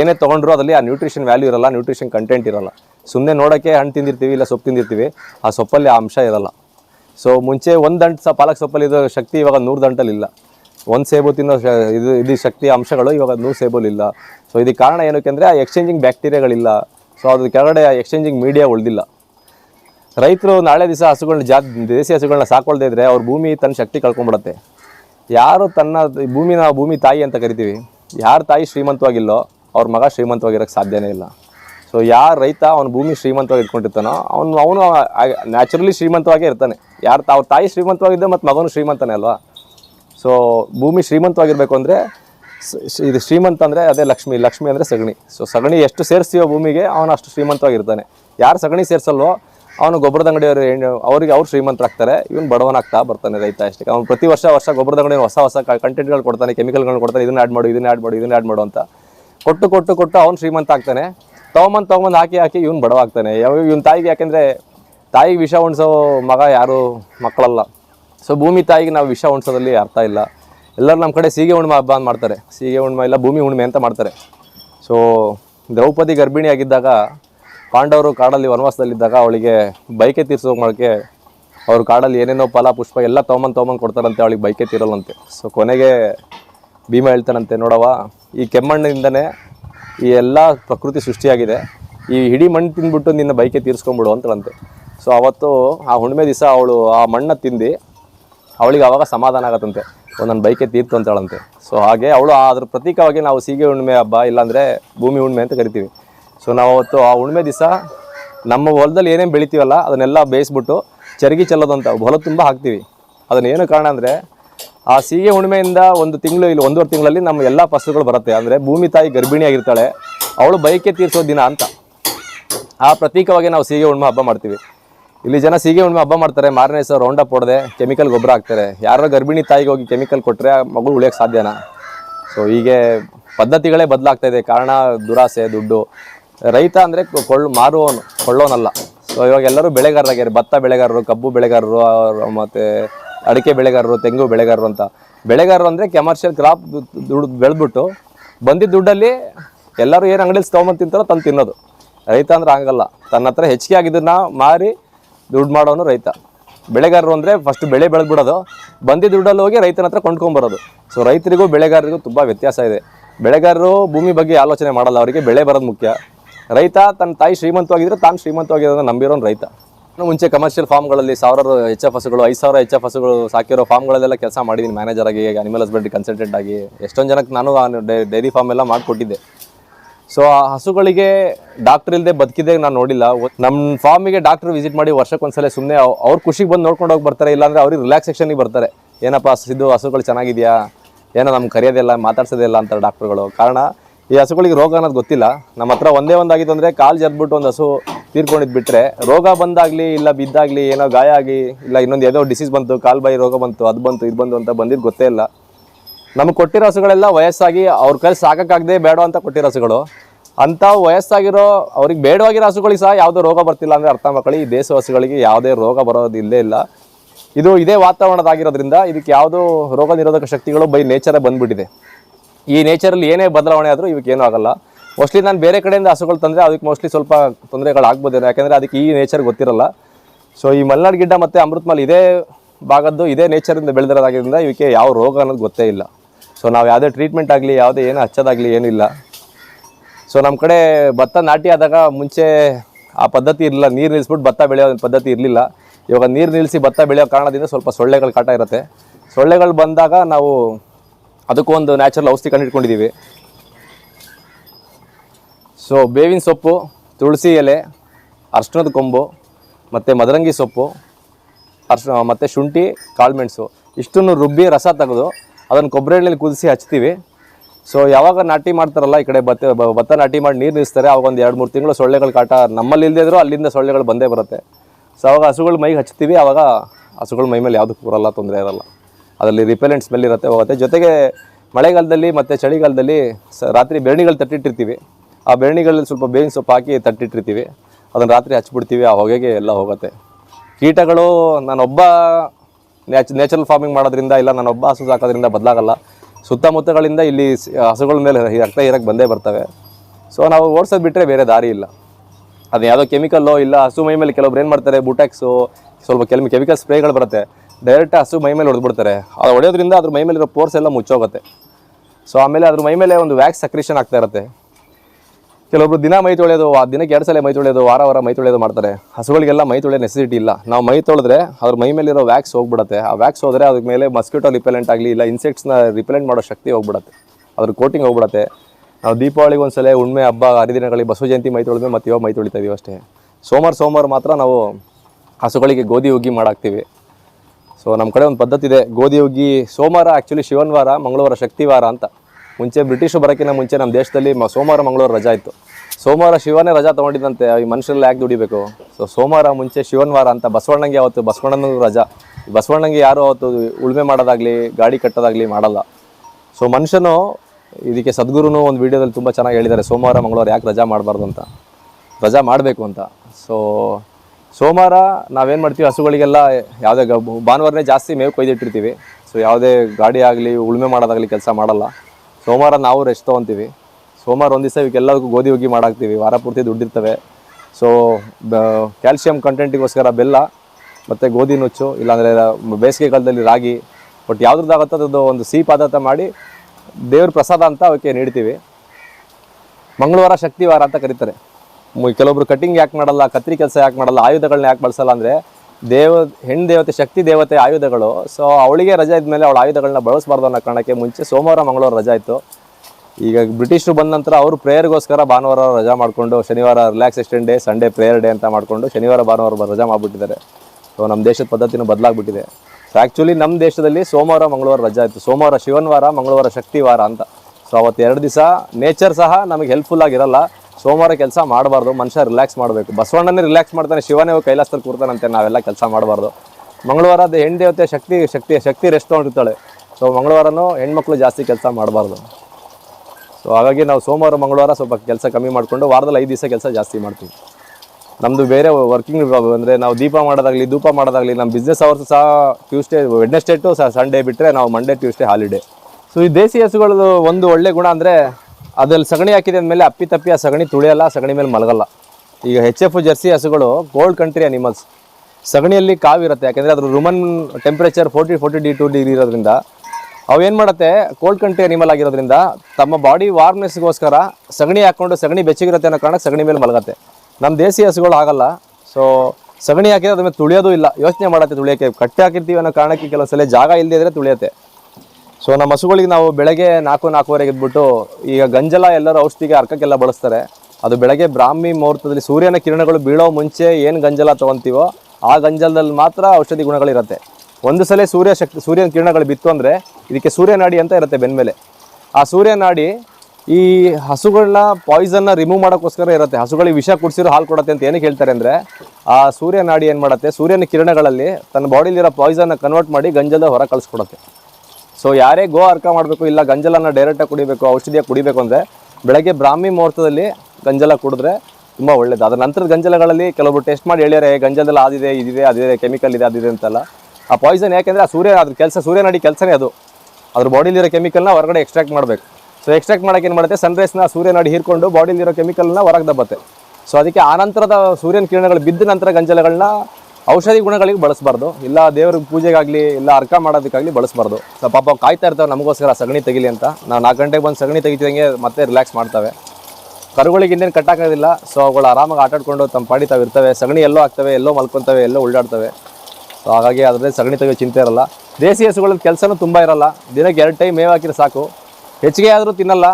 ಏನೇ ತೊಗೊಂಡ್ರು ಅದರಲ್ಲಿ ಆ ನ್ಯೂಟ್ರಿಷನ್ ವ್ಯಾಲ್ಯೂ ಇರಲ್ಲ ನ್ಯೂಟ್ರಿಷನ್ ಕಂಟೆಂಟ್ ಇರಲ್ಲ. ಸುಮ್ಮನೆ ನೋಡೋಕ್ಕೆ ಹಣ್ಣು ತಿಂದಿರ್ತೀವಿ ಇಲ್ಲ ಸೊಪ್ಪು ತಿಂದಿರ್ತೀವಿ, ಆ ಸೊಪ್ಪಲ್ಲಿ ಆ ಅಂಶ ಇರಲ್ಲ. ಸೊ ಮುಂಚೆ ಒಂದು ದಂಟು ಸಹ ಪಾಲಕ್ ಸೊಪ್ಪಲ್ಲಿ ಇದು ಶಕ್ತಿ ಇವಾಗ ನೂರು ದಂಟಲ್ಲಿ ಇಲ್ಲ. ಒಂದು ಸೇಬು ತಿನ್ನೋ ಇದು ಇದು ಶಕ್ತಿ ಅಂಶಗಳು ಇವಾಗ ನೂರು ಸೇಬಲ್ಲಿ ಇಲ್ಲ. ಸೊ ಇದಕ್ಕೆ ಕಾರಣ ಏನಕ್ಕೆ ಅಂದರೆ ಆ ಎಕ್ಸ್ಚೇಂಜಿಂಗ್ ಬ್ಯಾಕ್ಟೀರಿಯಾಗಳಿಲ್ಲ ಸೊ ಅದ್ರ ಕೆಳಗಡೆ ಎಕ್ಸ್ಚೇಂಜಿಂಗ್ ಮೀಡಿಯಾ ಉಳಿದಿಲ್ಲ. ರೈತರು ನಾಳೆ ದಿವಸ ಹಸುಗಳನ್ನ ಜಾ ದೇಸಿ ಹಸುಗಳನ್ನ ಸಾಕೊಳ್ದೇ ಇದ್ರೆ ಅವ್ರ ಭೂಮಿ ತನ್ನ ಶಕ್ತಿ ಕಳ್ಕೊಂಡ್ಬಿಡುತ್ತೆ ಯಾರು ತನ್ನ ಭೂಮಿನ ಭೂಮಿ ತಾಯಿ ಅಂತ ಕರಿತೀವಿ. ಯಾರ ತಾಯಿ ಶ್ರೀಮಂತವಾಗಿಲ್ಲೋ ಅವ್ರ ಮಗ ಶ್ರೀಮಂತವಾಗಿರೋಕ್ಕೆ ಸಾಧ್ಯನೇ ಇಲ್ಲ. ಸೊ ಯಾರು ರೈತ ಅವ್ನ ಭೂಮಿ ಶ್ರೀಮಂತವಾಗಿ ಇಟ್ಕೊಂಡಿರ್ತಾನೋ ಅವನು ಅವನು ನ್ಯಾಚುರಲಿ ಶ್ರೀಮಂತವಾಗೇ ಇರ್ತಾನೆ. ಯಾರು ಅವ್ರ ತಾಯಿ ಶ್ರೀಮಂತವಾಗಿದ್ದೆ ಮತ್ತು ಮಗನು ಶ್ರೀಮಂತನೇ ಅಲ್ವಾ? ಸೊ ಭೂಮಿ ಶ್ರೀಮಂತವಾಗಿರಬೇಕು ಅಂದರೆ ಇದು ಶ್ರೀಮಂತ ಅಂದರೆ ಅದೇ ಲಕ್ಷ್ಮಿ ಲಕ್ಷ್ಮಿ ಅಂದರೆ ಸಗಣಿ. ಸೊ ಸಗಣಿ ಎಷ್ಟು ಸೇರಿಸ್ತೀವೋ ಭೂಮಿಗೆ ಅವನು ಅಷ್ಟು ಶ್ರೀಮಂತವಾಗಿರ್ತಾನೆ. ಯಾರು ಸಗಣಿ ಸೇರಿಸಲ್ವೋ ಅವನು ಗೊಬ್ಬರದ ಅಂಗಡಿಯವರು ಏನು, ಅವ್ರಿಗೆ ಅವ್ರು ಶ್ರೀಮಂತರಾಗ್ತಾರೆ, ಇವನು ಬಡವನಾಗ್ತಾ ಬರ್ತಾನೆ ರೈತ ಅಷ್ಟೇ. ಅವ್ನು ಪ್ರತಿ ವರ್ಷ ವರ್ಷ ಗೊಬ್ಬರದ ಅಂಗಡಿ ಹೊಸ ಹೊಸ ಕಂಟೆಂಟ್ಗಳು ಕೊಡ್ತಾನೆ ಕೆಮಿಕಲ್ಗಳು ಕೊಡ್ತಾನೆ, ಇದನ್ನ ಆ್ಯಡ್ ಮಾಡು, ಇದನ್ನ ಆ್ಯಡ್ ಮಾಡು, ಇದನ್ನ ಆ್ಯಡ್ ಮಾಡು ಅಂತ. ಕೊಟ್ಟು ಕೊಟ್ಟು ಕೊಟ್ಟು ಅವ್ನು ಶ್ರೀಮಂತ ಆಗ್ತಾನೆ ತೊಗೊಂಬಂದು ತೊಗೊಂಬಂದು ಹಾಕಿ ಹಾಕಿ ಇವ್ನು ಬಡವ ಆಗ್ತಾನೆ ಯಾವ ಇವ್ನ ತಾಯಿಗೆ ಯಾಕೆಂದರೆ ತಾಯಿಗೆ ವಿಷ ಉಣ್ಸೋ ಮಗ ಯಾರು ಮಕ್ಕಳಲ್ಲ. ಸೊ ಭೂಮಿ ತಾಯಿಗೆ ನಾವು ವಿಷ ಉಣ್ಸೋದಲ್ಲಿ ಅರ್ಥ ಇಲ್ಲ. ಎಲ್ಲರೂ ನಮ್ಮ ಕಡೆ ಸೀಗೆ ಹುಣ್ಮೆ ಹಬ್ಬ ಅಂತ ಮಾಡ್ತಾರೆ. ಸೀಗೆ ಉಣ್ಮೆ ಇಲ್ಲ ಭೂಮಿ ಹುಣ್ಣಿಮೆ ಅಂತ ಮಾಡ್ತಾರೆ. ಸೊ ದ್ರೌಪದಿ ಗರ್ಭಿಣಿಯಾಗಿದ್ದಾಗ ಪಾಂಡವರು ಕಾಡಲ್ಲಿ ವನವಾಸದಲ್ಲಿದ್ದಾಗ ಅವಳಿಗೆ ಬೈಕೆ ತೀರ್ಸೋಕೆ ಮಾಡೋಕ್ಕೆ ಅವ್ರು ಕಾಡಲ್ಲಿ ಏನೇನೋ ಫಲ, ಪುಷ್ಪ ಎಲ್ಲ ತೊಗೊಂಬಂದು ತೊಗೊಂಬಂದು ಕೊಡ್ತಾರಂತೆ, ಅವಳಿಗೆ ಬೈಕೆ ತೀರಲ್ಲಂತೆ. ಸೊ ಕೊನೆಗೆ ಭೀಮ ಹೇಳ್ತಾನಂತೆ ನೋಡವ ಈ ಕೆಮ್ಮಣ್ಣಿಂದನೇ ಈ ಎಲ್ಲ ಪ್ರಕೃತಿ ಸೃಷ್ಟಿಯಾಗಿದೆ, ಈ ಇಡೀ ಮಣ್ಣು ತಿಂದ್ಬಿಟ್ಟು ನಿನ್ನ ಬೈಕೆ ತೀರಿಸ್ಕೊಂಬಿಡು ಅಂತಳಂತೆ. ಸೊ ಅವತ್ತು ಆ ಹುಣ್ಣಿಮೆ ದಿವಸ ಅವಳು ಆ ಮಣ್ಣ ತಿಂದು ಅವಳಿಗೆ ಆವಾಗ ಸಮಾಧಾನ ಆಗತ್ತಂತೆ. ನನ್ನ ಬೈಕೆ ತೀರ್ತು ಅಂತೇಳಂತೆ. ಸೊ ಹಾಗೆ ಅವಳು ಅದ್ರ ಪ್ರತೀಕವಾಗಿ ನಾವು ಸೀಗೆ ಹುಣ್ಣಿಮೆ ಹಬ್ಬ, ಇಲ್ಲಾಂದರೆ ಭೂಮಿ ಹುಣ್ಣಿಮೆ ಅಂತ ಕರಿತೀವಿ. ಸೊ ನಾವು ಅವತ್ತು ಆ ಹುಣ್ಮೆ ದಿವಸ ನಮ್ಮ ಹೊಲದಲ್ಲಿ ಏನೇನು ಬೆಳಿತೀವಲ್ಲ, ಅದನ್ನೆಲ್ಲ ಬೇಯಿಸ್ಬಿಟ್ಟು ಚರಗಿ ಚೆಲ್ಲೋದಂಥ ಹೊಲ ತುಂಬ ಹಾಕ್ತೀವಿ. ಅದನ್ನ ಏನು ಕಾರಣ ಅಂದರೆ, ಆ ಸೀಗೆ ಹುಣ್ಮೆಯಿಂದ ಒಂದು ತಿಂಗಳು ಇಲ್ಲಿ ಒಂದೂವರೆ ತಿಂಗಳಲ್ಲಿ ನಮ್ಮ ಎಲ್ಲ ಫಸಲುಗಳು ಬರುತ್ತೆ. ಅಂದರೆ ಭೂಮಿ ತಾಯಿ ಗರ್ಭಿಣಿಯಾಗಿರ್ತಾಳೆ ಅವಳು ಬೈಕೆ ತೀರಿಸೋ ದಿನ ಅಂತ. ಆ ಪ್ರತೀಕವಾಗಿ ನಾವು ಸೀಗೆ ಹುಣ್ಮೆ ಹಬ್ಬ ಮಾಡ್ತೀವಿ. ಇಲ್ಲಿ ಜನ ಸೀಗೆ ಹುಣ್ಮೆ ಹಬ್ಬ ಮಾಡ್ತಾರೆ, ಮಾರನೇ ದಿವಸ ರೌಂಡಪ್ ಹೊಡೆದೆ ಕೆಮಿಕಲ್ ಗೊಬ್ಬರ ಹಾಕ್ತಾರೆ. ಯಾರೋ ಗರ್ಭಿಣಿ ತಾಯಿಗೆ ಹೋಗಿ ಕೆಮಿಕಲ್ ಕೊಟ್ಟರೆ ಆ ಮಗು ಉಳಿಯೋಕ್ಕೆ ಸಾಧ್ಯನಾ? ಸೊ ಹೀಗೆ ಪದ್ಧತಿಗಳೇ ಬದಲಾಗ್ತಾ ಇದೆ. ಕಾರಣ ದುರಾಸೆ, ದುಡ್ಡು. ರೈತ ಅಂದರೆ ಕೊಳ್ಳು ಮಾರುವವನು, ಕೊಳ್ಳೋನಲ್ಲ. ಸೊ ಇವಾಗ ಎಲ್ಲರೂ ಬೆಳೆಗಾರರಾಗ್ಯಾರೆ ಭತ್ತ ಬೆಳೆಗಾರರು, ಕಬ್ಬು ಬೆಳೆಗಾರರು ಮತ್ತು ಅಡಿಕೆ ಬೆಳೆಗಾರರು, ತೆಂಗು ಬೆಳೆಗಾರರು ಅಂತ. ಬೆಳೆಗಾರರು ಅಂದರೆ ಕಮರ್ಷಿಯಲ್ ಕ್ರಾಪ್ ದುಡ್ಡು ಬೆಳೆದ್ಬಿಟ್ಟು ಬಂದಿದ್ದ ದುಡ್ಡಲ್ಲಿ ಎಲ್ಲರೂ ಏನು ಅಂಗಡಿಲಿ ತೊಗೊಂಬಂದು ತಿಂತಾರೋ ತಂದು ತಿನ್ನೋದು. ರೈತ ಅಂದ್ರೆ ಹಂಗಲ್ಲ. ತನ್ನ ಹತ್ರ ಹೆಚ್ಚಿಗೆ ಆಗಿದ್ದನ್ನ ಮಾರಿ ದುಡ್ಡು ಮಾಡೋನು ರೈತ. ಬೆಳೆಗಾರರು ಅಂದರೆ ಫಸ್ಟ್ ಬೆಳೆ ಬೆಳೆದ್ಬಿಡೋದು. ಬಂದಿದ್ದ ದುಡ್ಡಲ್ಲಿ ಹೋಗಿ ರೈತನ ಹತ್ರ ಕೊಂಡ್ಕೊಂಬರೋದು ಸೊ ರೈತರಿಗೂ ಬೆಳೆಗಾರರಿಗೂ ತುಂಬ ವ್ಯತ್ಯಾಸ ಇದೆ. ಬೆಳೆಗಾರರು ಭೂಮಿ ಬಗ್ಗೆ ಆಲೋಚನೆ ಮಾಡಲ್ಲ. ಅವರಿಗೆ ಬೆಳೆ ಬರೋದು ಮುಖ್ಯ. ರೈತ ತನ್ನ ತಾಯಿ ಶ್ರೀಮಂತವಾಗಿದ್ರೆ ತಾನು ಶ್ರೀಮಂತವಾಗಿರೋದನ್ನ ನಂಬಿರೋನು ರೈತ. ಮುಂಚೆ ಕಮರ್ಷಿಯಲ್ ಫಾರ್ಮ್ಗಳಲ್ಲಿ ಸಾವಿರಾರು ಎಚ್ ಎಫ್ ಹಸುಗಳು, ಐದು ಸಾವಿರ ಎಚ್ ಎಫ್ ಹಸುಗಳು ಸಾಕಿರೋ ಫಾರ್ಮ್ಗಳಲ್ಲೆಲ್ಲ ಕೆಲಸ ಮಾಡಿದ್ದೀನಿ ಮ್ಯಾನೇಜರ್ ಆಗಿ ಅನಿಮಲ್ ಹಸ್ಬೆಂಡ್ರಿ ಕನ್ಸಲ್ಟೆಂಟ್ ಆಗಿ. ಎಷ್ಟೊಂದು ಜನಕ್ಕೆ ನಾನು ಡೈರಿ ಫಾರ್ಮ್ ಎಲ್ಲ ಮಾಡಿಕೊಟ್ಟಿದ್ದೆ. ಸೊ ಆ ಹಸುಗಳಿಗೆ ಡಾಕ್ಟರ್ ಇಲ್ಲದೆ ಬದುಕಿದ್ದೆ ನಾನು ನೋಡಿಲ್ಲ. ನಮ್ಮ ಫಾರ್ಮಿಗೆ ಡಾಕ್ಟರ್ ವಿಸಿಟ್ ಮಾಡಿ ವರ್ಷಕ್ಕೊಂದ್ಸಲ ಸುಮ್ಮನೆ ಅವ್ರ ಖುಷಿಗೆ ಬಂದು ನೋಡ್ಕೊಂಡು ಹೋಗಿ ಬರ್ತಾರೆ, ಇಲ್ಲಾಂದ್ರೆ ಅವ್ರಿಗೆ ರಿಲ್ಯಾಕ್ಸೇಷನಿಗೆ ಬರ್ತಾರೆ. ಏನಪ್ಪ ಇದು ಹಸುಗಳು ಚೆನ್ನಾಗಿದೆಯಾ? ಏನೋ ನಮ್ಗೆ ಕರೆಯೋದಿಲ್ಲ ಮಾತಾಡ್ಸೋದೇ ಇಲ್ಲ ಅಂತಾರೆ ಡಾಕ್ಟರ್ಗಳು ಕಾರಣ ಈ ಹಸುಗಳಿಗೆ ರೋಗ ಅನ್ನೋದು ಗೊತ್ತಿಲ್ಲ. ನಮ್ಮ ಹತ್ರ ಒಂದೇ ಒಂದಾಗಿತ್ತು ಅಂದರೆ ಕಾಲು ಜರ್ಬಿಟ್ಟು ಒಂದು ಹಸು ತೀರ್ಕೊಂಡಿದ್ದು ಬಿಟ್ಟರೆ ರೋಗ ಬಂದಾಗಲಿ ಇಲ್ಲ ಬಿದ್ದಾಗಲಿ ಏನೋ ಗಾಯ ಆಗಿ ಇಲ್ಲ ಇನ್ನೊಂದು ಯಾವುದೋ ಡಿಸೀಸ್ ಬಂತು, ಕಾಲು ಬಾಯಿ ರೋಗ ಬಂತು, ಅದು ಬಂತು, ಇದು ಬಂತು ಅಂತ ಬಂದಿದ್ದು ಗೊತ್ತೇ ಇಲ್ಲ. ನಮಗೆ ಕೊಟ್ಟಿರೋ ಹಸುಗಳೆಲ್ಲ ವಯಸ್ಸಾಗಿ ಅವ್ರ ಕೈ ಸಾಕಾಗದೆ ಬೇಡ ಅಂತ ಕೊಟ್ಟಿರೋ ಹಸುಗಳು. ಅಂಥ ವಯಸ್ಸಾಗಿರೋ ಅವ್ರಿಗೆ ಬೇಡವಾಗಿರೋ ಹಸುಗಳಿಗೆ ಸಹ ಯಾವುದೋ ರೋಗ ಬರ್ತಿಲ್ಲ ಅಂದರೆ ಅರ್ಥ ಮಕ್ಕಳು, ಈ ದೇಶ ಹಸುಗಳಿಗೆ ಯಾವುದೇ ರೋಗ ಬರೋದು ಇಲ್ಲ. ಇದು ಇದೇ ವಾತಾವರಣದಾಗಿರೋದ್ರಿಂದ ಇದಕ್ಕೆ ಯಾವುದೋ ರೋಗ ನಿರೋಧಕ ಶಕ್ತಿಗಳು ಬೈ ನೇಚರೇ ಬಂದ್ಬಿಟ್ಟಿದೆ. ಈ ನೇಚರಲ್ಲಿ ಏನೇ ಬದಲಾವಣೆ ಆದರೂ ಇವಕ್ಕೆ ಏನೂ ಆಗಲ್ಲ. ಮೋಸ್ಟ್ಲಿ ನಾನು ಬೇರೆ ಕಡೆಯಿಂದ ಹಸುಗಳು ತಂದರೆ ಅದಕ್ಕೆ ಮೋಸ್ಟ್ಲಿ ಸ್ವಲ್ಪ ತೊಂದರೆಗಳು ಆಗ್ಬೋದೇನೋ, ಯಾಕೆಂದರೆ ಅದಕ್ಕೆ ಈ ನೇಚರ್ ಗೊತ್ತಿರಲ್ಲ. ಸೊ ಈ ಮಲೆನಾಡು ಗಿಡ್ಡ ಮತ್ತು ಅಮೃತಮಲ್ ಇದೇ ಭಾಗದ್ದು ಇದೇ ನೇಚರಿಂದ ಬೆಳೆದಿರೋದಾಗಿದ್ದರಿಂದ ಇವಕ್ಕೆ ಯಾವ ರೋಗ ಅನ್ನೋದು ಗೊತ್ತೇ ಇಲ್ಲ. ಸೊ ನಾವು ಯಾವುದೇ ಟ್ರೀಟ್ಮೆಂಟ್ ಆಗಲಿ, ಯಾವುದೇ ಏನು ಹಚ್ಚೋದಾಗಲಿ ಏನಿಲ್ಲ ಸೊ ನಮ್ಮ ಕಡೆ ಭತ್ತ ನಾಟಿ ಆದಾಗ ಮುಂಚೆ ಆ ಪದ್ಧತಿ ಇರಲಿಲ್ಲ. ನೀರು ನಿಲ್ಲಿಸ್ಬಿಟ್ಟು ಭತ್ತ ಬೆಳೆಯೋ ಪದ್ಧತಿ ಇರಲಿಲ್ಲ. ಇವಾಗ ನೀರು ನಿಲ್ಲಿಸಿ ಭತ್ತ ಬೆಳೆಯೋ ಕಾರಣದಿಂದ ಸ್ವಲ್ಪ ಸೊಳ್ಳೆಗಳು ಕಾಟ ಇರುತ್ತೆ. ಸೊಳ್ಳೆಗಳು ಬಂದಾಗ ನಾವು ಅದಕ್ಕೂ ಒಂದು ನ್ಯಾಚುರಲ್ ಔಷಧಿ ಕಂಡು ಹಿಡ್ಕೊಂಡಿದ್ದೀವಿ. ಸೊ ಬೇವಿನ ಸೊಪ್ಪು, ತುಳಸಿ ಎಲೆ ಅರ್ಶಿಣದ ಕೊಂಬು, ಮತ್ತು ಮದರಂಗಿ ಸೊಪ್ಪು, ಅರ್ಶ, ಮತ್ತು ಶುಂಠಿ ಕಾಳುಮೆಣಸು ಇಷ್ಟನ್ನು ರುಬ್ಬಿ ರಸ ತೆಗೆದು ಅದನ್ನು ಕೊಬ್ಬರಿ ಎಣ್ಣೆಲಿ ಕುದಿಸಿ ಹಚ್ತೀವಿ. ಸೊ ಯಾವಾಗ ನಾಟಿ ಮಾಡ್ತಾರಲ್ಲ ಈ ಕಡೆ ಭತ್ತ ಭತ್ತ ನಾಟಿ ಮಾಡಿ ನೀರು ನಿಲ್ಲಿಸ್ತಾರೆ ಅವಾಗ ಒಂದು ಎರಡು ಮೂರು ತಿಂಗಳು ಸೊಳ್ಳೆಗಳು ಕಾಟ ನಮ್ಮಲ್ಲಿ ಇಲ್ಲದೇ ಇದ್ರೂ ಅಲ್ಲಿಂದ ಸೊಳ್ಳೆಗಳು ಬಂದೇ ಬರುತ್ತೆ. ಸೊ ಅವಾಗ ಹಸುಗಳು ಮೈಗೆ ಹಚ್ತೀವಿ ಆವಾಗ ಹಸುಗಳ ಮೈ ಮೇಲೆ ಯಾವುದಕ್ಕೂ ಬರಲ್ಲ, ತೊಂದರೆ ಇರಲ್ಲ. ಅದರಲ್ಲಿ ರಿಪೆಲೆಂಟ್ ಸ್ಮೆಲ್ ಇರುತ್ತೆ, ಹೋಗುತ್ತೆ. ಜೊತೆಗೆ ಮಳೆಗಾಲದಲ್ಲಿ ಮತ್ತು ಚಳಿಗಾಲದಲ್ಲಿ ಸ, ರಾತ್ರಿ ಬೆರಣಿಗಳು ತಟ್ಟಿಟ್ಟಿರ್ತೀವಿ. ಆ ಬೆರಣಿಗಳಲ್ಲಿ ಸ್ವಲ್ಪ ಬೇವಿನ ಸೊಪ್ಪು ಹಾಕಿ ತಟ್ಟಿಟ್ಟಿರ್ತೀವಿ. ಅದನ್ನು ರಾತ್ರಿ ಹಚ್ಬಿಡ್ತೀವಿ, ಆ ಹೊಗೆಗೆ ಎಲ್ಲ ಹೋಗುತ್ತೆ. ಕೀಟಗಳು ನಾನೊಬ್ಬ ನ್ಯಾಚ್, ನ್ಯಾಚುರಲ್ ಫಾರ್ಮಿಂಗ್ ಮಾಡೋದ್ರಿಂದ ಇಲ್ಲ, ನಾನೊಬ್ಬ ಹಸು ಸಾಕೋದ್ರಿಂದ ಬದಲಾಗಲ್ಲ. ಸುತ್ತಮುತ್ತಗಳಿಂದ ಇಲ್ಲಿ ಹಸುಗಳ ಮೇಲೆ ರಕ್ತ ಹೀರಕ್ಕೆ ಬಂದೇ ಬರ್ತವೆ. ಸೊ ನಾವು ಓಡಿಸೋದು ಬಿಟ್ಟರೆ ಬೇರೆ ದಾರಿ ಇಲ್ಲ. ಅದು ಯಾವುದೋ ಕೆಮಿಕಲ್ಲೋ ಇಲ್ಲ, ಹಸು ಮೈ ಮೇಲೆ ಕೆಲವೊಬ್ರು ಏನು ಮಾಡ್ತಾರೆ, ಬುಟೆಕ್ಸು, ಸ್ವಲ್ಪ ಕೆಲವು ಕೆಮಿಕಲ್ ಸ್ಪ್ರೇಗಳು ಬರುತ್ತೆ. ಡೈರೆಕ್ಟ್ ಹಸು ಮೈ ಮೇಲೆ ಹೊಡೆದ್ಬಿಡ್ತಾರೆ ಅದು ಹೊಡೆಯೋದ್ರಿಂದ ಅದ್ರ ಮೈ ಮೇಲಿರೋ ಪೋರ್ಸ್ ಎಲ್ಲ ಮುಚ್ಚೋಗುತ್ತೆ. ಸೊ ಆಮೇಲೆ ಅದ್ರ ಮೈ ಮೇಲೆ ಒಂದು ವ್ಯಾಕ್ಸ್ ಸಕ್ರೇಷನ್ ಆಗ್ತಾ ಇರುತ್ತೆ. ಕೆಲವೊಬ್ರು ದಿನ ಮೈ ತೊಳೆಯೋದು ಆ ದಿನಕ್ಕೆ ಎರಡು ಸಲ ಮೈ ತೊಳೆಯೋದು, ವಾರ ವಾರ ಮೈ ತೊಳೆಯೋದು ಮಾಡ್ತಾರೆ. ಹಸುಗಳಿಗೆಲ್ಲ ಮೈ ತೊಳೆಯೋ ನೆಸೆಸಿಟಿ ಇಲ್ಲ. ನಾವು ಮೈ ತೊಳೆದ್ರೆ ಅದ್ರ ಮೈ ಮೇಲಿರೋ ವ್ಯಾಕ್ಸ್ ಹೋಗ್ಬಿಡುತ್ತೆ. ಆ ವ್ಯಾಕ್ಸ್ ಹೋದರೆ ಅದ್ರ ಮೇಲೆ ಮಸ್ಕಿಟೋ ರಿಪೆಲೆಂಟ್ ಆಗಲಿ, ಇಲ್ಲ ಇನ್ಸೆಕ್ಟ್ಸ್ನ ರಿಪೆಲೆಂಟ್ ಮಾಡೋ ಶಕ್ತಿ ಹೋಗ್ಬಿಡುತ್ತೆ. ಅದ್ರ ಕೋಟಿಂಗ್ ಹೋಗ್ಬಿಡುತ್ತೆ. ನಾವು ದೀಪಾವಳಿಗೆ ಒಂದ್ಸಲ ಉಣ್ಮೆ ಹಬ್ಬ, ಹರಿದಿನಗಳಿಗೆ ಬಸವ ಜಯಂತಿ ಮೈ ತೊಳೆದ್ರೆ ಮತ್ತೆ ಇವಾಗ ಮೈ ತೊಳಿತಾ ಇದೀವಿ ಅಷ್ಟೇ. ಸೋಮವಾರ ಸೋಮವಾರ ಮಾತ್ರ ನಾವು ಹಸುಗಳಿಗೆ ಗೋಧಿ ಹುಗ್ಗಿ ಮಾಡಾಕ್ತೀವಿ. ಸೊ ನಮ್ಮ ಕಡೆ ಒಂದು ಪದ್ಧತಿ ಇದೆ. ಗೋಧಿ ಹುಗ್ಗಿ ಸೋಮವಾರ ಆ್ಯಕ್ಚುಲಿ ಶಿವನವಾರ, ಮಂಗಳವಾರ ಶಕ್ತಿವಾರ ಅಂತ. ಮುಂಚೆ ಬ್ರಿಟಿಷ್ ಬರೋಕ್ಕಿಂತ ಮುಂಚೆ ನಮ್ಮ ದೇಶದಲ್ಲಿ ಮ- ಸೋಮವಾರ, ಮಂಗಳವಾರ ರಜಾ ಇತ್ತು. ಸೋಮವಾರ ಶಿವನೇ ರಜಾ ತೊಗೊಂಡಿದ್ದಂತೆ, ಈ ಮನುಷ್ಯರಲ್ಲಿ ಯಾಕೆ ದುಡಿಬೇಕು? ಸೊ ಸೋಮವಾರ ಮುಂಚೆ ಶಿವನವಾರ ಅಂತ, ಬಸವಣ್ಣಂಗೆ ಅವತ್ತು ಬಸವಣ್ಣನ ರಜಾ. ಬಸವಣ್ಣಂಗೆ ಯಾರು ಅವತ್ತು ಉಳುಮೆ ಮಾಡೋದಾಗಲಿ, ಗಾಡಿ ಕಟ್ಟೋದಾಗಲಿ ಮಾಡಲ್ಲ. ಸೊ ಮನುಷ್ಯನು ಇದಕ್ಕೆ ಸದ್ಗುರುನು ಒಂದು ವಿಡಿಯೋದಲ್ಲಿ ತುಂಬ ಚೆನ್ನಾಗಿ ಹೇಳಿದ್ದಾರೆ, ಸೋಮವಾರ, ಮಂಗಳವಾರ ಯಾಕೆ ರಜಾ ಮಾಡಬಾರ್ದು ಅಂತ. ರಜಾ ಮಾಡಬೇಕು ಅಂತ. ಸೊ ಸೋಮವಾರ ನಾವೇನು ಮಾಡ್ತೀವಿ? ಹಸುಗಳಿಗೆಲ್ಲ ಯಾವುದೇ ಗ ಭಾನುವಾರನೇ ಜಾಸ್ತಿ ಮೇವು ಕೊಯ್ದಿಟ್ಟಿರ್ತೀವಿ. ಸೊ ಯಾವುದೇ ಗಾಡಿ ಆಗಲಿ, ಉಳುಮೆ ಮಾಡೋದಾಗಲಿ ಕೆಲಸ ಮಾಡಲ್ಲ. ಸೋಮವಾರ ನಾವು ರೆಸ್ಟ್ ತೊಗೊತೀವಿ. ಸೋಮವಾರ ಒಂದು ದಿವಸ ಇವಕ್ಕೆಲ್ಲದಕ್ಕೂ ಗೋಧಿ ಹೋಗಿ ಮಾಡಾಕ್ತೀವಿ. ವಾರ ಪೂರ್ತಿ ದುಡ್ಡಿರ್ತವೆ. ಸೊ ಕ್ಯಾಲ್ಸಿಯಂ ಕಂಟೆಂಟಿಗೋಸ್ಕರ ಬೆಲ್ಲ, ಮತ್ತು ಗೋಧಿ ನುಚ್ಚು, ಇಲ್ಲಾಂದರೆ ಬೇಸಿಗೆ ಕಾಲದಲ್ಲಿ ರಾಗಿ ಬಟ್ ಯಾವ್ದ್ರದ್ದಾಗತ್ತೆ ಅದ್ರದ್ದು ಒಂದು ಸಿಹಿ ಪದಾರ್ಥ ಮಾಡಿ ದೇವ್ರ ಪ್ರಸಾದ ಅಂತ ಅವಕ್ಕೆ ನೀಡ್ತೀವಿ. ಮಂಗಳವಾರ ಶಕ್ತಿವಾರ ಅಂತ ಕರೀತಾರೆ. ಕೆಲವೊಬ್ರು ಕಟಿಂಗ್ ಯಾಕೆ ಮಾಡಲ್ಲ, ಕತ್ರಿ ಕೆಲಸ ಯಾಕೆ ಮಾಡಲ್ಲ ಆಯುಧಗಳನ್ನ ಯಾಕೆ ಬಳಸಲ್ಲ ಅಂದರೆ ದೇವ ಹೆಣ್ಣು ದೇವತೆ, ಶಕ್ತಿ ದೇವತೆ, ಆಯುಧಗಳು. ಸೊ ಅವಳಿಗೆ ರಜೆ ಇದ್ಮೇಲೆ ಅವಳ ಆಯುಧಗಳನ್ನ ಬಳಸಬಾರ್ದು ಅನ್ನೋ ಕಾರಣಕ್ಕೆ ಮುಂಚೆ ಸೋಮವಾರ, ಮಂಗಳವಾರ ರಜಾ ಇತ್ತು. ಈಗ ಬ್ರಿಟಿಷರು ಬಂದ ನಂತರ ಅವರು ಪ್ರೇಯರ್ಗೋಸ್ಕರ ಭಾನುವಾರ ರಜಾ ಮಾಡಿಕೊಂಡು, ಶನಿವಾರ relax relaxation day Sunday prayer day ಅಂತ ಮಾಡಿಕೊಂಡು ಶನಿವಾರ, ಭಾನುವಾರ ರಜಾ ಮಾಡಿಬಿಟ್ಟಿದ್ದಾರೆ. ಸೊ ನಮ್ಮ ದೇಶದ ಪದ್ಧತಿನೂ ಬದಲಾಗ್ಬಿಟ್ಟಿದೆ. ಸೊ ಆ್ಯಕ್ಚುಲಿ ನಮ್ಮ ದೇಶದಲ್ಲಿ ಸೋಮವಾರ, ಮಂಗಳವಾರ ರಜಾ ಇತ್ತು. ಸೋಮವಾರ ಶಿವನ್ವಾರ ಮಂಗಳವಾರ ಶಕ್ತಿವಾರ ಅಂತ. ಸೊ ಅವತ್ತು ಎರಡು ದಿವಸ ನೇಚರ್ ಸಹ ನಮಗೆ ಹೆಲ್ಪ್ಫುಲ್ ಆಗಿರಲ್ಲ. ಸೋಮವಾರ ಕೆಲಸ ಮಾಡಬಾರ್ದು, ಮನುಷ್ಯ ರಿಲ್ಯಾಕ್ಸ್ ಮಾಡಬೇಕು. ಬಸವಣ್ಣನೇ ರಿಲ್ಯಾಕ್ಸ್ ಮಾಡ್ತಾನೆ, ಶಿವನೇ ಕೈಲಾಸದಲ್ಲಿ ಕೂರ್ತಾನಂತೆ, ನಾವೆಲ್ಲ ಕೆಲಸ ಮಾಡಬಾರ್ದು. ಮಂಗಳವಾರ ಅದು ಹೆಣ್ಣು ದೇವತೆ ಶಕ್ತಿ ಶಕ್ತಿ ಶಕ್ತಿ ರೆಸ್ಟ್ ತೊಗೊಂಡಿರ್ತಾಳೆ. ಸೊ ಮಂಗಳವಾರನೂ ಹೆಣ್ಮಕ್ಳು ಜಾಸ್ತಿ ಕೆಲಸ ಮಾಡಬಾರ್ದು. ಸೊ ಹಾಗಾಗಿ ನಾವು ಸೋಮವಾರ, ಮಂಗಳವಾರ ಸ್ವಲ್ಪ ಕೆಲಸ ಕಮ್ಮಿ ಮಾಡಿಕೊಂಡು ವಾರದಲ್ಲಿ ಐದು ದಿವಸ ಕೆಲಸ ಜಾಸ್ತಿ ಮಾಡ್ತೀವಿ. ನಮ್ಮದು ಬೇರೆ ವರ್ಕಿಂಗ್ ಅಂದರೆ ನಾವು ದೀಪ ಮಾಡೋದಾಗಲಿ, ಧೂಪ ಮಾಡೋದಾಗಲಿ ನಮ್ಮ ಬಿಸ್ನೆಸ್ ಅವರ್ಸ್ ಸಹ ಟ್ಯೂಸ್ಡೇ ವೆಡ್ನೆಸ್ಡೇ ಟು ಸಂಡೇ ಬಿಟ್ಟರೆ ನಾವು ಮಂಡೇ ಟ್ಯೂಸ್ಡೇ ಹಾಲಿಡೇ ಸೊ ಈ ದೇಸಿ ಹಸುಗಳದ್ದು ಒಂದು ಒಳ್ಳೆ ಗುಣ ಅಂದರೆ ಅದ್ರಲ್ಲಿ ಸಗಣಿ ಹಾಕಿದ ಮೇಲೆ ಅಪ್ಪಿ ತಪ್ಪಿ ಆ ಸಗಣಿ ತುಳಿಯಲ್ಲ, ಸಗಣಿ ಮೇಲೆ ಮಲಗಲ್ಲ. ಈಗ ಹೆಚ್ ಎಫ್ ಜರ್ಸಿ ಹಸುಗಳು ಗೋಲ್ಡ್ ಕಂಟ್ರಿ ಅನಿಮಲ್ಸ್ ಸಗಣಿಯಲ್ಲಿ ಕಾವಿರುತ್ತೆ ಯಾಕೆಂದರೆ ಅದ್ರ rumen temperature forty forty D two degree ಇರೋದ್ರಿಂದ ಅವೇನು ಮಾಡುತ್ತೆ ಕೋಲ್ಡ್ ಕಂಟ್ರಿ ಅನಿಮಲ್ ಆಗಿರೋದ್ರಿಂದ ತಮ್ಮ ಬಾಡಿ ವಾರ್ಮ್ನೆಸ್ಗೋಸ್ಕರ ಸಗಣಿ ಹಾಕ್ಕೊಂಡು ಸಗಣಿ ಬೆಚ್ಚಗಿರುತ್ತೆ ಅನ್ನೋ ಕಾರಣಕ್ಕೆ ಸಗಣಿ ಮೇಲೆ ಮಲಗತ್ತೆ. ನಮ್ಮ ದೇಸಿ ಹಸುಗಳು ಆಗಲ್ಲ ಸೊ ಸಗಣಿ ಹಾಕಿದ್ರೆ ಅದ್ರ ಮೇಲೆ ತುಳಿಯೋದು ಇಲ್ಲ. ಯೋಚನೆ ಮಾಡುತ್ತೆ ತುಳಿಯೋಕ್ಕೆ, ಕಟ್ಟೆ ಹಾಕಿರ್ತೀವಿ ಅನ್ನೋ ಕಾರಣಕ್ಕೆ ಕೆಲವು ಸಲ ಜಾಗ ಇಲ್ಲದೆ ಇದ್ರೆ ತುಳಿಯುತ್ತೆ. ಸೊ ನಮ್ಮ ಹಸುಗಳಿಗೆ ನಾವು ಬೆಳಗ್ಗೆ ನಾಲ್ಕು, ನಾಲ್ಕೂವರೆಗೆ ಇದ್ಬಿಟ್ಟು ಈಗ ಗಂಜಲ ಎಲ್ಲರೂ ಔಷಧಿಗೆ ಅರ್ಕಕ್ಕೆಲ್ಲ ಬಳಸ್ತಾರೆ. ಅದು ಬೆಳಗ್ಗೆ ಬ್ರಾಹ್ಮಿ ಮುಹೂರ್ತದಲ್ಲಿ ಸೂರ್ಯನ ಕಿರಣಗಳು ಬೀಳೋ ಮುಂಚೆ ಏನು ಗಂಜಲ ತೊಗೊತೀವೋ ಆ ಗಂಜಲದಲ್ಲಿ ಮಾತ್ರ ಔಷಧಿ ಗುಣಗಳಿರುತ್ತೆ. ಒಂದು ಸಲ ಸೂರ್ಯ ಶಕ್ತಿ, ಸೂರ್ಯನ ಕಿರಣಗಳು ಬಿತ್ತು ಅಂದರೆ ಇದಕ್ಕೆ ಸೂರ್ಯನಾಡಿ ಅಂತ ಇರುತ್ತೆ ಬೆನ್ಮೇಲೆ. ಆ ಸೂರ್ಯನಾಡಿ ಈ ಹಸುಗಳನ್ನ ಪಾಯ್ಸನ್ನ ರಿಮೂವ್ ಮಾಡೋಕ್ಕೋಸ್ಕರ ಇರುತ್ತೆ. ಹಸುಗಳಿಗೆ ವಿಷ ಕುಡಿಸಿರೋ ಹಾಲು ಕೊಡುತ್ತೆ ಅಂತ ಏನಕ್ಕೆ ಹೇಳ್ತಾರೆ ಅಂದರೆ ಆ ಸೂರ್ಯನಾಡಿ ಏನು ಮಾಡುತ್ತೆ? ಸೂರ್ಯನ ಕಿರಣಗಳಲ್ಲಿ ತನ್ನ ಬಾಡಿಲಿರೋ ಪಾಯ್ಸನ್ನ ಕನ್ವರ್ಟ್ ಮಾಡಿ ಗಂಜಲದ ಹೊರ ಕಳಿಸ್ಕೊಡುತ್ತೆ. ಸೊ ಯಾರೇ ಗೋ ಅರ್ಕ ಮಾಡಬೇಕು, ಇಲ್ಲ ಗಂಜಲನ ಡೈರೆಕ್ಟಾಗಿ ಕುಡಿಬೇಕು ಔಷಧಿಯಾಗಿ ಕುಡಿಬೇಕು ಅಂದರೆ, ಬೆಳಗ್ಗೆ ಬ್ರಾಹ್ಮಿ ಮುಹೂರ್ತದಲ್ಲಿ ಗಂಜಲ ಕುಡಿದ್ರೆ ತುಂಬ ಒಳ್ಳೇದು. ಅದರ ನಂತರದ ಗಂಜಲಗಳಲ್ಲಿ ಕೆಲವೊಬ್ಬರು ಟೆಸ್ಟ್ ಮಾಡಿ ಹೇಳ್ಯಾರೆ ಗಂಜಲದಲ್ಲಿ ಆದಿದೆ, ಇದಿದೆ, ಅದಿದೆ ಕೆಮಿಕಲ್ ಇದೆ, ಅದಿದೆ ಅಂತೆಲ್ಲ. ಆ ಪಾಯ್ಸನ್ ಯಾಕೆಂದರೆ, ಆ ಸೂರ್ಯ, ಅದ್ರ ಕೆಲಸ ಸೂರ್ಯನಡಿ ಕೆಲಸನೇ ಅದು. ಅದ್ರ ಬಾಡಿಲಿರೋ ಕೆಮಿಕಲ್ನ ಹೊರಗಡೆ ಎಕ್ಸ್ಟ್ರಾಕ್ಟ್ ಮಾಡಬೇಕು. ಸೊ ಎಕ್ಸ್ಟ್ರಾಕ್ಟ್ ಮಾಡೋಕೆ ಏನು ಮಾಡುತ್ತೆ? ಸನ್ರೈಸ್ನ ಸೂರ್ಯನಡಿ ಹೀರ್ಕೊಂಡು ಬಾಡಿಲಿರೋ ಕೆಮಿಕಲ್ನ ಹೊರಗೆ ದಬ್ಬತ್ತೆ. ಸೊ ಅದಕ್ಕೆ ಆ ನಂತರದ ಸೂರ್ಯನ ಕಿರಣಗಳು ಬಿದ್ದ ನಂತರ ಗಂಜಲಗಳನ್ನ ಔಷಧಿ ಗುಣಗಳಿಗೆ ಬಳಸಬಾರ್ದು. ಇಲ್ಲ ದೇವ್ರ ಪೂಜೆಗಾಗಲಿ, ಇಲ್ಲ ಅರ್ಕ ಮಾಡೋದಕ್ಕಾಗಲಿ ಬಳಸಬಾರ್ದು. ಸೊ ಪಾಪ ಕಾಯ್ತಾ ಇರ್ತಾವೆ ನಮಗೋಸ್ಕರ ಸಗಣಿ ತೆಗಿಲಿ ಅಂತ. ನಾವು ನಾಲ್ಕು ಗಂಟೆಗೆ ಬಂದು ಸಗಣಿ ತೆಗಿತಿದಂಗೆ ಮತ್ತೆ ರಿಲ್ಯಾಕ್ಸ್ ಮಾಡ್ತವೆ. ಕರುಗಳಿಗೆ ಇನ್ನೇನು ಕಟ್ಟಾಕೋದಿಲ್ಲ ಸೊ ಅವುಗಳು ಆರಾಮಾಗಿ ಆಟಾಡ್ಕೊಂಡು ತಮ್ಮ ಪಾಡಿ ತಾವು ಇರ್ತವೆ. ಸಗಣಿ ಎಲ್ಲೋ ಆಗ್ತವೆ, ಎಲ್ಲೋ ಮಲ್ಕೊತವೆ, ಎಲ್ಲೋ ಉಳ್ಳಾಡ್ತವೆ ಸೊ ಹಾಗಾಗಿ ಅದರಲ್ಲಿ ಸಗಣಿ ತೆಗೆಯೋ ಚಿಂತೆ ಇರಲ್ಲ. ದೇಸಿ ಹಸುಗಳ ಕೆಲಸನೂ ತುಂಬ ಇರಲ್ಲ. ದಿನಕ್ಕೆ ಎರಡು ಟೈಮ್ ಮೇವು ಹಾಕಿದ್ರೆ ಸಾಕು. ಹೆಚ್ಚಿಗೆ ಆದರೂ ತಿನ್ನಲ್ಲ.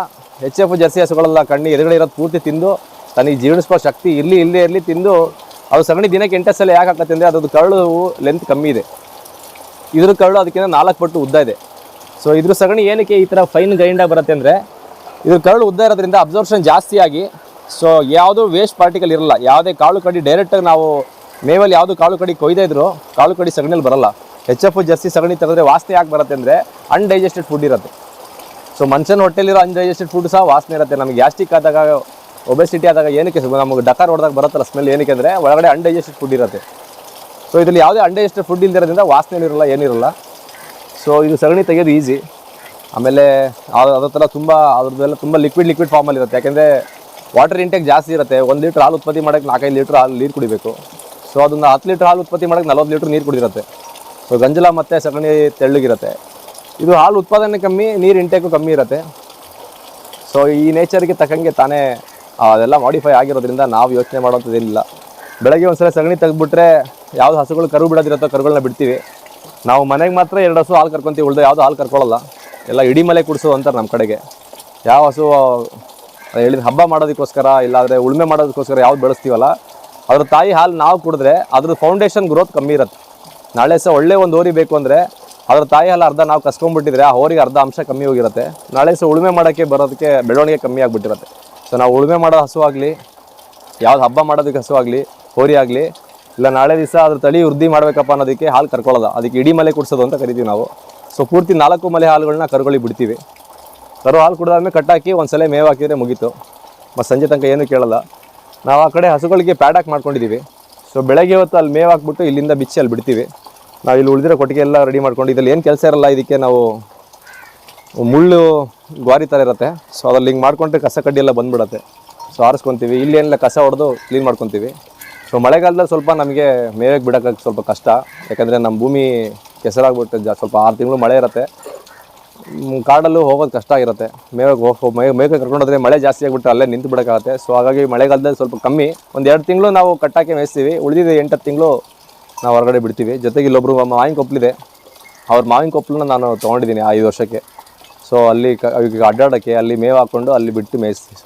ಎಚ್ ಎಫ್ ಜರ್ಸಿ ಹಸುಗಳೆಲ್ಲ ಕಣ್ಣು ಎದುರುಗಡೆ ಇರೋದು ಪೂರ್ತಿ ತಿಂದು, ತನಗೆ ಜೀರ್ಣಿಸ್ಕೋ ಶಕ್ತಿ ಇಲ್ಲಿ ಇಲ್ಲೇ ಇರಲಿ ತಿಂದು ಅದು ಸಗಣಿ ದಿನಕ್ಕೆ ಎಂಟು ಸಲ ಯಾಕೆ ಹಾಕತ್ತೆ ಅಂದರೆ ಅದ್ರದ್ದು ಕರಳು ಲೆಂತ್ ಕಮ್ಮಿ ಇದೆ. ಇದ್ರ ಕರಳು ಅದಕ್ಕಿಂತ ನಾಲ್ಕು ಪಟ್ಟು ಉದ್ದ ಇದೆ. ಸೊ ಇದ್ರ ಸಗಣಿ ಏನಕ್ಕೆ ಈ ಥರ ಫೈನ್ ಗ್ರೈಂಡಾಗಿ ಬರುತ್ತೆ ಅಂದರೆ ಇದ್ರ ಕರಳು ಉದ್ದ ಇರೋದ್ರಿಂದ ಅಬ್ಸರ್ಪ್ಷನ್ ಜಾಸ್ತಿಯಾಗಿ ಸೊ ಯಾವುದೂ ವೇಸ್ಟ್ ಪಾರ್ಟಿಕಲ್ ಇರಲ್ಲ. ಯಾವುದೇ ಕಾಳು ಕಡಿ ಡೈರೆಕ್ಟಾಗಿ ನಾವು ಮೇವಲ್ಲಿ ಯಾವುದು ಕಾಳು ಕಡಿ ಕೊಯ್ದೇ ಇದ್ರು ಕಾಳು ಕಡಿ ಸಗಣಿಯಲ್ಲಿ ಬರಲ್ಲ. ಎಚ್ ಎಫ್ ಜರ್ಸಿ ಸಗಣಿ ತೆಗೆದ್ರೆ ವಾಸನೆ ಯಾಕೆ ಬರುತ್ತೆ ಅಂದರೆ ಅನ್ಡೈಜೆಸ್ಟೆಡ್ ಫುಡ್ ಇರುತ್ತೆ. ಸೊ ಮನುಷ್ಯನ ಹೊಟ್ಟೆಲಿರೋ ಅನ್ಡೈಜೆಸ್ಟೆಡ್ ಫುಡ್ ಸಹ ವಾಸನೆ ಇರುತ್ತೆ. ನಮಗೆ ಗ್ಯಾಸ್ಟಿಕ್ ಆದಾಗ ಒಬೆಸಿಟಿ ಆದಾಗ ಏನಕ್ಕೆ ನಮಗೆ ಡಕಾರ್ ಹೊಡೆದಾಗ ಬರುತ್ತಲ್ಲ ಸ್ಮೆಲ್ ಏನಕ್ಕೆ ಅಂದರೆ ಒಳಗಡೆ ಅನ್ಡೈಜೆಸ್ಟೆಡ್ ಫುಡ್ ಇರುತ್ತೆ. ಸೊ ಇದರಲ್ಲಿ ಯಾವುದೇ ಅನ್ಡೈಜೆಸ್ಟೆಡ್ ಫುಡ್ ಇಲ್ದಿರೋದ್ರಿಂದ ವಾಸನೆ ಇರಲ್ಲ ಏನಿರಲ್ಲ ಸೊ ಇದು ಸಗಣಿ ತೆಗೆಯೋದು ಈಸಿ ಆಮೇಲೆ ಅದು, ಅದ್ರ ಥರ ತುಂಬ, ಅದ್ರದ್ದೆಲ್ಲ ತುಂಬ ಲಿಕ್ವಿಡ್ ಲಿಕ್ವಿಡ್ ಫಾರ್ಮಲ್ಲಿ ಇರುತ್ತೆ. ಯಾಕೆಂದರೆ ವಾಟರ್ ಇಂಟೇಕ್ ಜಾಸ್ತಿ ಇರುತ್ತೆ. ಒಂದು ಲೀಟ್ರ್ ಹಾಲು ಉತ್ಪತ್ತಿ ಮಾಡೋಕ್ಕೆ ನಾಲ್ಕೈದು ಲೀಟ್ರ್ ಹಾಲು ನೀರು ಕುಡಿಬೇಕು. ಸೊ ಅದನ್ನು ಹತ್ತು ಲೀಟ್ರ್ ಹಾಲು ಉತ್ಪತ್ತಿ ಮಾಡೋಕ್ಕೆ ನಲ್ವತ್ತು ಲೀಟ್ರ್ ನೀರು ಕುಡಿರುತ್ತೆ ಸೊ ಗಂಜಲ ಮತ್ತು ಸಗಣಿ ತೆಳ್ಳಗಿರುತ್ತೆ. ಇದು ಹಾಲು ಉತ್ಪಾದನೆ ಕಮ್ಮಿ, ನೀರು ಇಂಟೇಕು ಕಮ್ಮಿ ಇರುತ್ತೆ. ಸೊ ಈ ನೇಚರ್ಗೆ ತಕ್ಕಂಗೆ ತಾನೇ ಅದೆಲ್ಲ ಮಾಡಿಫೈ ಆಗಿರೋದ್ರಿಂದ ನಾವು ಯೋಚನೆ ಮಾಡೋಂಥದ್ದೇನಿಲ್ಲ ಬೆಳಗ್ಗೆ ಒಂದ್ಸಲ ಸಗಣಿ ತೆಗೆದ್ಬಿಟ್ರೆ ಯಾವುದು ಹಸುಗಳು ಕರು ಬಿಡೋದಿರುತ್ತೋ ಕರುಗಳನ್ನ ಬಿಡ್ತೀವಿ. ನಾವು ಮನೆಗೆ ಮಾತ್ರ ಎರಡು ಹಸು ಹಾಲು ಕರ್ಕೊಂತೀವಿ, ಉಳ್ದ ಯಾವುದು ಹಾಲು ಕರ್ಕೊಳ್ಳಲ್ಲ. ಎಲ್ಲ ಇಡೀ ಮಲೆ ಕುಡಿಸು ಅಂತಾರೆ ನಮ್ಮ ಕಡೆಗೆ. ಯಾವ ಹಸು ಹೇಳಿದ ಹಬ್ಬ ಮಾಡೋದಕ್ಕೋಸ್ಕರ ಇಲ್ಲಾಂದರೆ ಉಳುಮೆ ಮಾಡೋದಕ್ಕೋಸ್ಕರ ಯಾವ್ದು ಬೆಳೆಸ್ತೀವಲ್ಲ, ಅದ್ರ ತಾಯಿ ಹಾಲು ನಾವು ಕುಡಿದ್ರೆ ಅದ್ರ ಫೌಂಡೇಶನ್ ಗ್ರೋತ್ ಕಮ್ಮಿ ಇರುತ್ತೆ. ನಾಳೆ ಸಹ ಒಳ್ಳೆ ಒಂದು ಹೋರಿ ಬೇಕು ಅಂದರೆ ಅದ್ರ ತಾಯಿ ಹಾಲು ಅರ್ಧ ನಾವು ಕಸ್ಕೊಂಡ್ಬಿಟ್ಟಿದ್ರೆ ಆ ಹೋರಿಗೆ ಅರ್ಧ ಅಂಶ ಕಮ್ಮಿ ಹೋಗಿರುತ್ತೆ. ನಾಳೆ ಸಹ ಉಳುಮೆ ಮಾಡೋಕ್ಕೆ ಬರೋದಕ್ಕೆ ಬೆಳವಣಿಗೆ ಕಮ್ಮಿ ಆಗಿಬಿಟ್ಟಿರುತ್ತೆ. ಸೊ ನಾವು ಉಳುಮೆ ಮಾಡೋ ಹಸು ಆಗಲಿ, ಯಾವ್ದು ಹಬ್ಬ ಮಾಡೋದಕ್ಕೆ ಹಸು ಆಗಲಿ, ಹೋರಿ ಆಗಲಿ, ಇಲ್ಲ ನಾಳೆ ದಿವಸ ಅದ್ರ ತಳಿ ವೃದ್ಧಿ ಮಾಡಬೇಕಪ್ಪ ಅನ್ನೋದಕ್ಕೆ ಹಾಲು ಕರ್ಕೊಳ್ಳೋದ. ಅದಕ್ಕೆ ಇಡೀ ಮಲೆ ಕುಡಿಸೋದು ಅಂತ ಕರಿತೀವಿ ನಾವು. ಸೊ ಪೂರ್ತಿ ನಾಲ್ಕು ಮಲೆ ಹಾಲುಗಳನ್ನ ಕರ್ಕೊಳ್ಳಿ ಬಿಡ್ತೀವಿ. ಕರು ಹಾಲು ಕುಡಿದಾದ್ಮೇಲೆ ಕಟ್ಟಾಕಿ ಒಂದು ಸಲ ಮೇವು ಹಾಕಿದ್ರೆ ಮುಗೀತು. ಮತ್ತು ಸಂಜೆ ತನಕ ಏನೂ ಕೇಳಲ್ಲ. ನಾವು ಆ ಕಡೆ ಹಸುಗಳಿಗೆ ಪ್ಯಾಡಾಕ್ ಮಾಡ್ಕೊಂಡಿದ್ದೀವಿ ಸೊ ಬೆಳಗ್ಗೆ ಹೊತ್ತು ಅಲ್ಲಿ ಮೇವು ಹಾಕ್ಬಿಟ್ಟು ಇಲ್ಲಿಂದ ಬಿಚ್ಚಿ ಅಲ್ಲಿ ಬಿಡ್ತೀವಿ. ನಾವು ಇಲ್ಲಿ ಉಳಿದಿರೋ ಕೊಟ್ಟಿಗೆ ಎಲ್ಲ ರೆಡಿ ಮಾಡ್ಕೊಂಡು, ಇದರಲ್ಲಿ ಏನು ಕೆಲಸ ಇರಲ್ಲ ಇದಕ್ಕೆ ನಾವು ಮುಳ್ಳು ಗ್ವಾರಿ ಥರ ಇರುತ್ತೆ. ಸೊ ಅದ್ರಲ್ಲಿ ಹಿಂಗೆ ಮಾಡ್ಕೊಂಡ್ರೆ ಕಸ ಕಡ್ಡಿ ಎಲ್ಲ ಬಂದ್ಬಿಡತ್ತೆ. ಸೊ ಆರಿಸ್ಕೊತೀವಿ. ಇಲ್ಲಿ ಏನಿಲ್ಲ, ಕಸ ಹೊಡೆದು ಕ್ಲೀನ್ ಮಾಡ್ಕೊತೀವಿ. ಸೊ ಮಳೆಗಾಲದಲ್ಲಿ ಸ್ವಲ್ಪ ನಮಗೆ ಮೇವೆಗೆ ಬಿಡೋಕ್ಕೆ ಸ್ವಲ್ಪ ಕಷ್ಟ. ಯಾಕಂದರೆ ನಮ್ಮ ಭೂಮಿ ಕೆಸರಾಗ್ಬಿಟ್ಟು ಜಾ, ಸ್ವಲ್ಪ ಆರು ತಿಂಗಳು ಮಳೆ ಇರುತ್ತೆ. ಕಾಡಲ್ಲೂ ಹೋಗೋದು ಕಷ್ಟ ಆಗಿರುತ್ತೆ ಮೇವೆಗೆ ಹೋಗಿ ಮೇ ಮೇಕೆ ಕರ್ಕೊಂಡೋದ್ರೆ ಮಳೆ ಜಾಸ್ತಿ ಆಗಿಬಿಟ್ಟು ಅಲ್ಲೇ ನಿಂತು ಬಿಡೋಕ್ಕಾಗತ್ತೆ. ಸೊ ಹಾಗಾಗಿ ಮಳೆಗಾಲದಲ್ಲಿ ಸ್ವಲ್ಪ ಕಮ್ಮಿ. ಒಂದು ಎರಡು ತಿಂಗಳು ನಾವು ಕಟ್ಟಾಕಿ ಮೇಯಿಸ್ತೀವಿ. ಉಳಿದಿದ್ದು ಎಂಟತ್ತು ತಿಂಗಳು ನಾವು ಹೊರಗಡೆ ಬಿಡ್ತೀವಿ. ಜೊತೆಗೆ ಇಲ್ಲೊಬ್ಬರು ಮಾವಿನ ಕೊಪ್ಪಲಿದೆ ಅವ್ರ ಮಾವಿನ ಕೊಪ್ಪಲನ್ನ ನಾನು ತೊಗೊಂಡಿದ್ದೀನಿ ಐದು ವರ್ಷಕ್ಕೆ. ಸೊ ಅಲ್ಲಿ ಕ ಅಡ್ಡಾಡೋಕ್ಕೆ ಅಲ್ಲಿ ಮೇವು ಹಾಕ್ಕೊಂಡು ಅಲ್ಲಿ ಬಿಟ್ಟು ಮೇಯಿಸ್ತೀವಿ.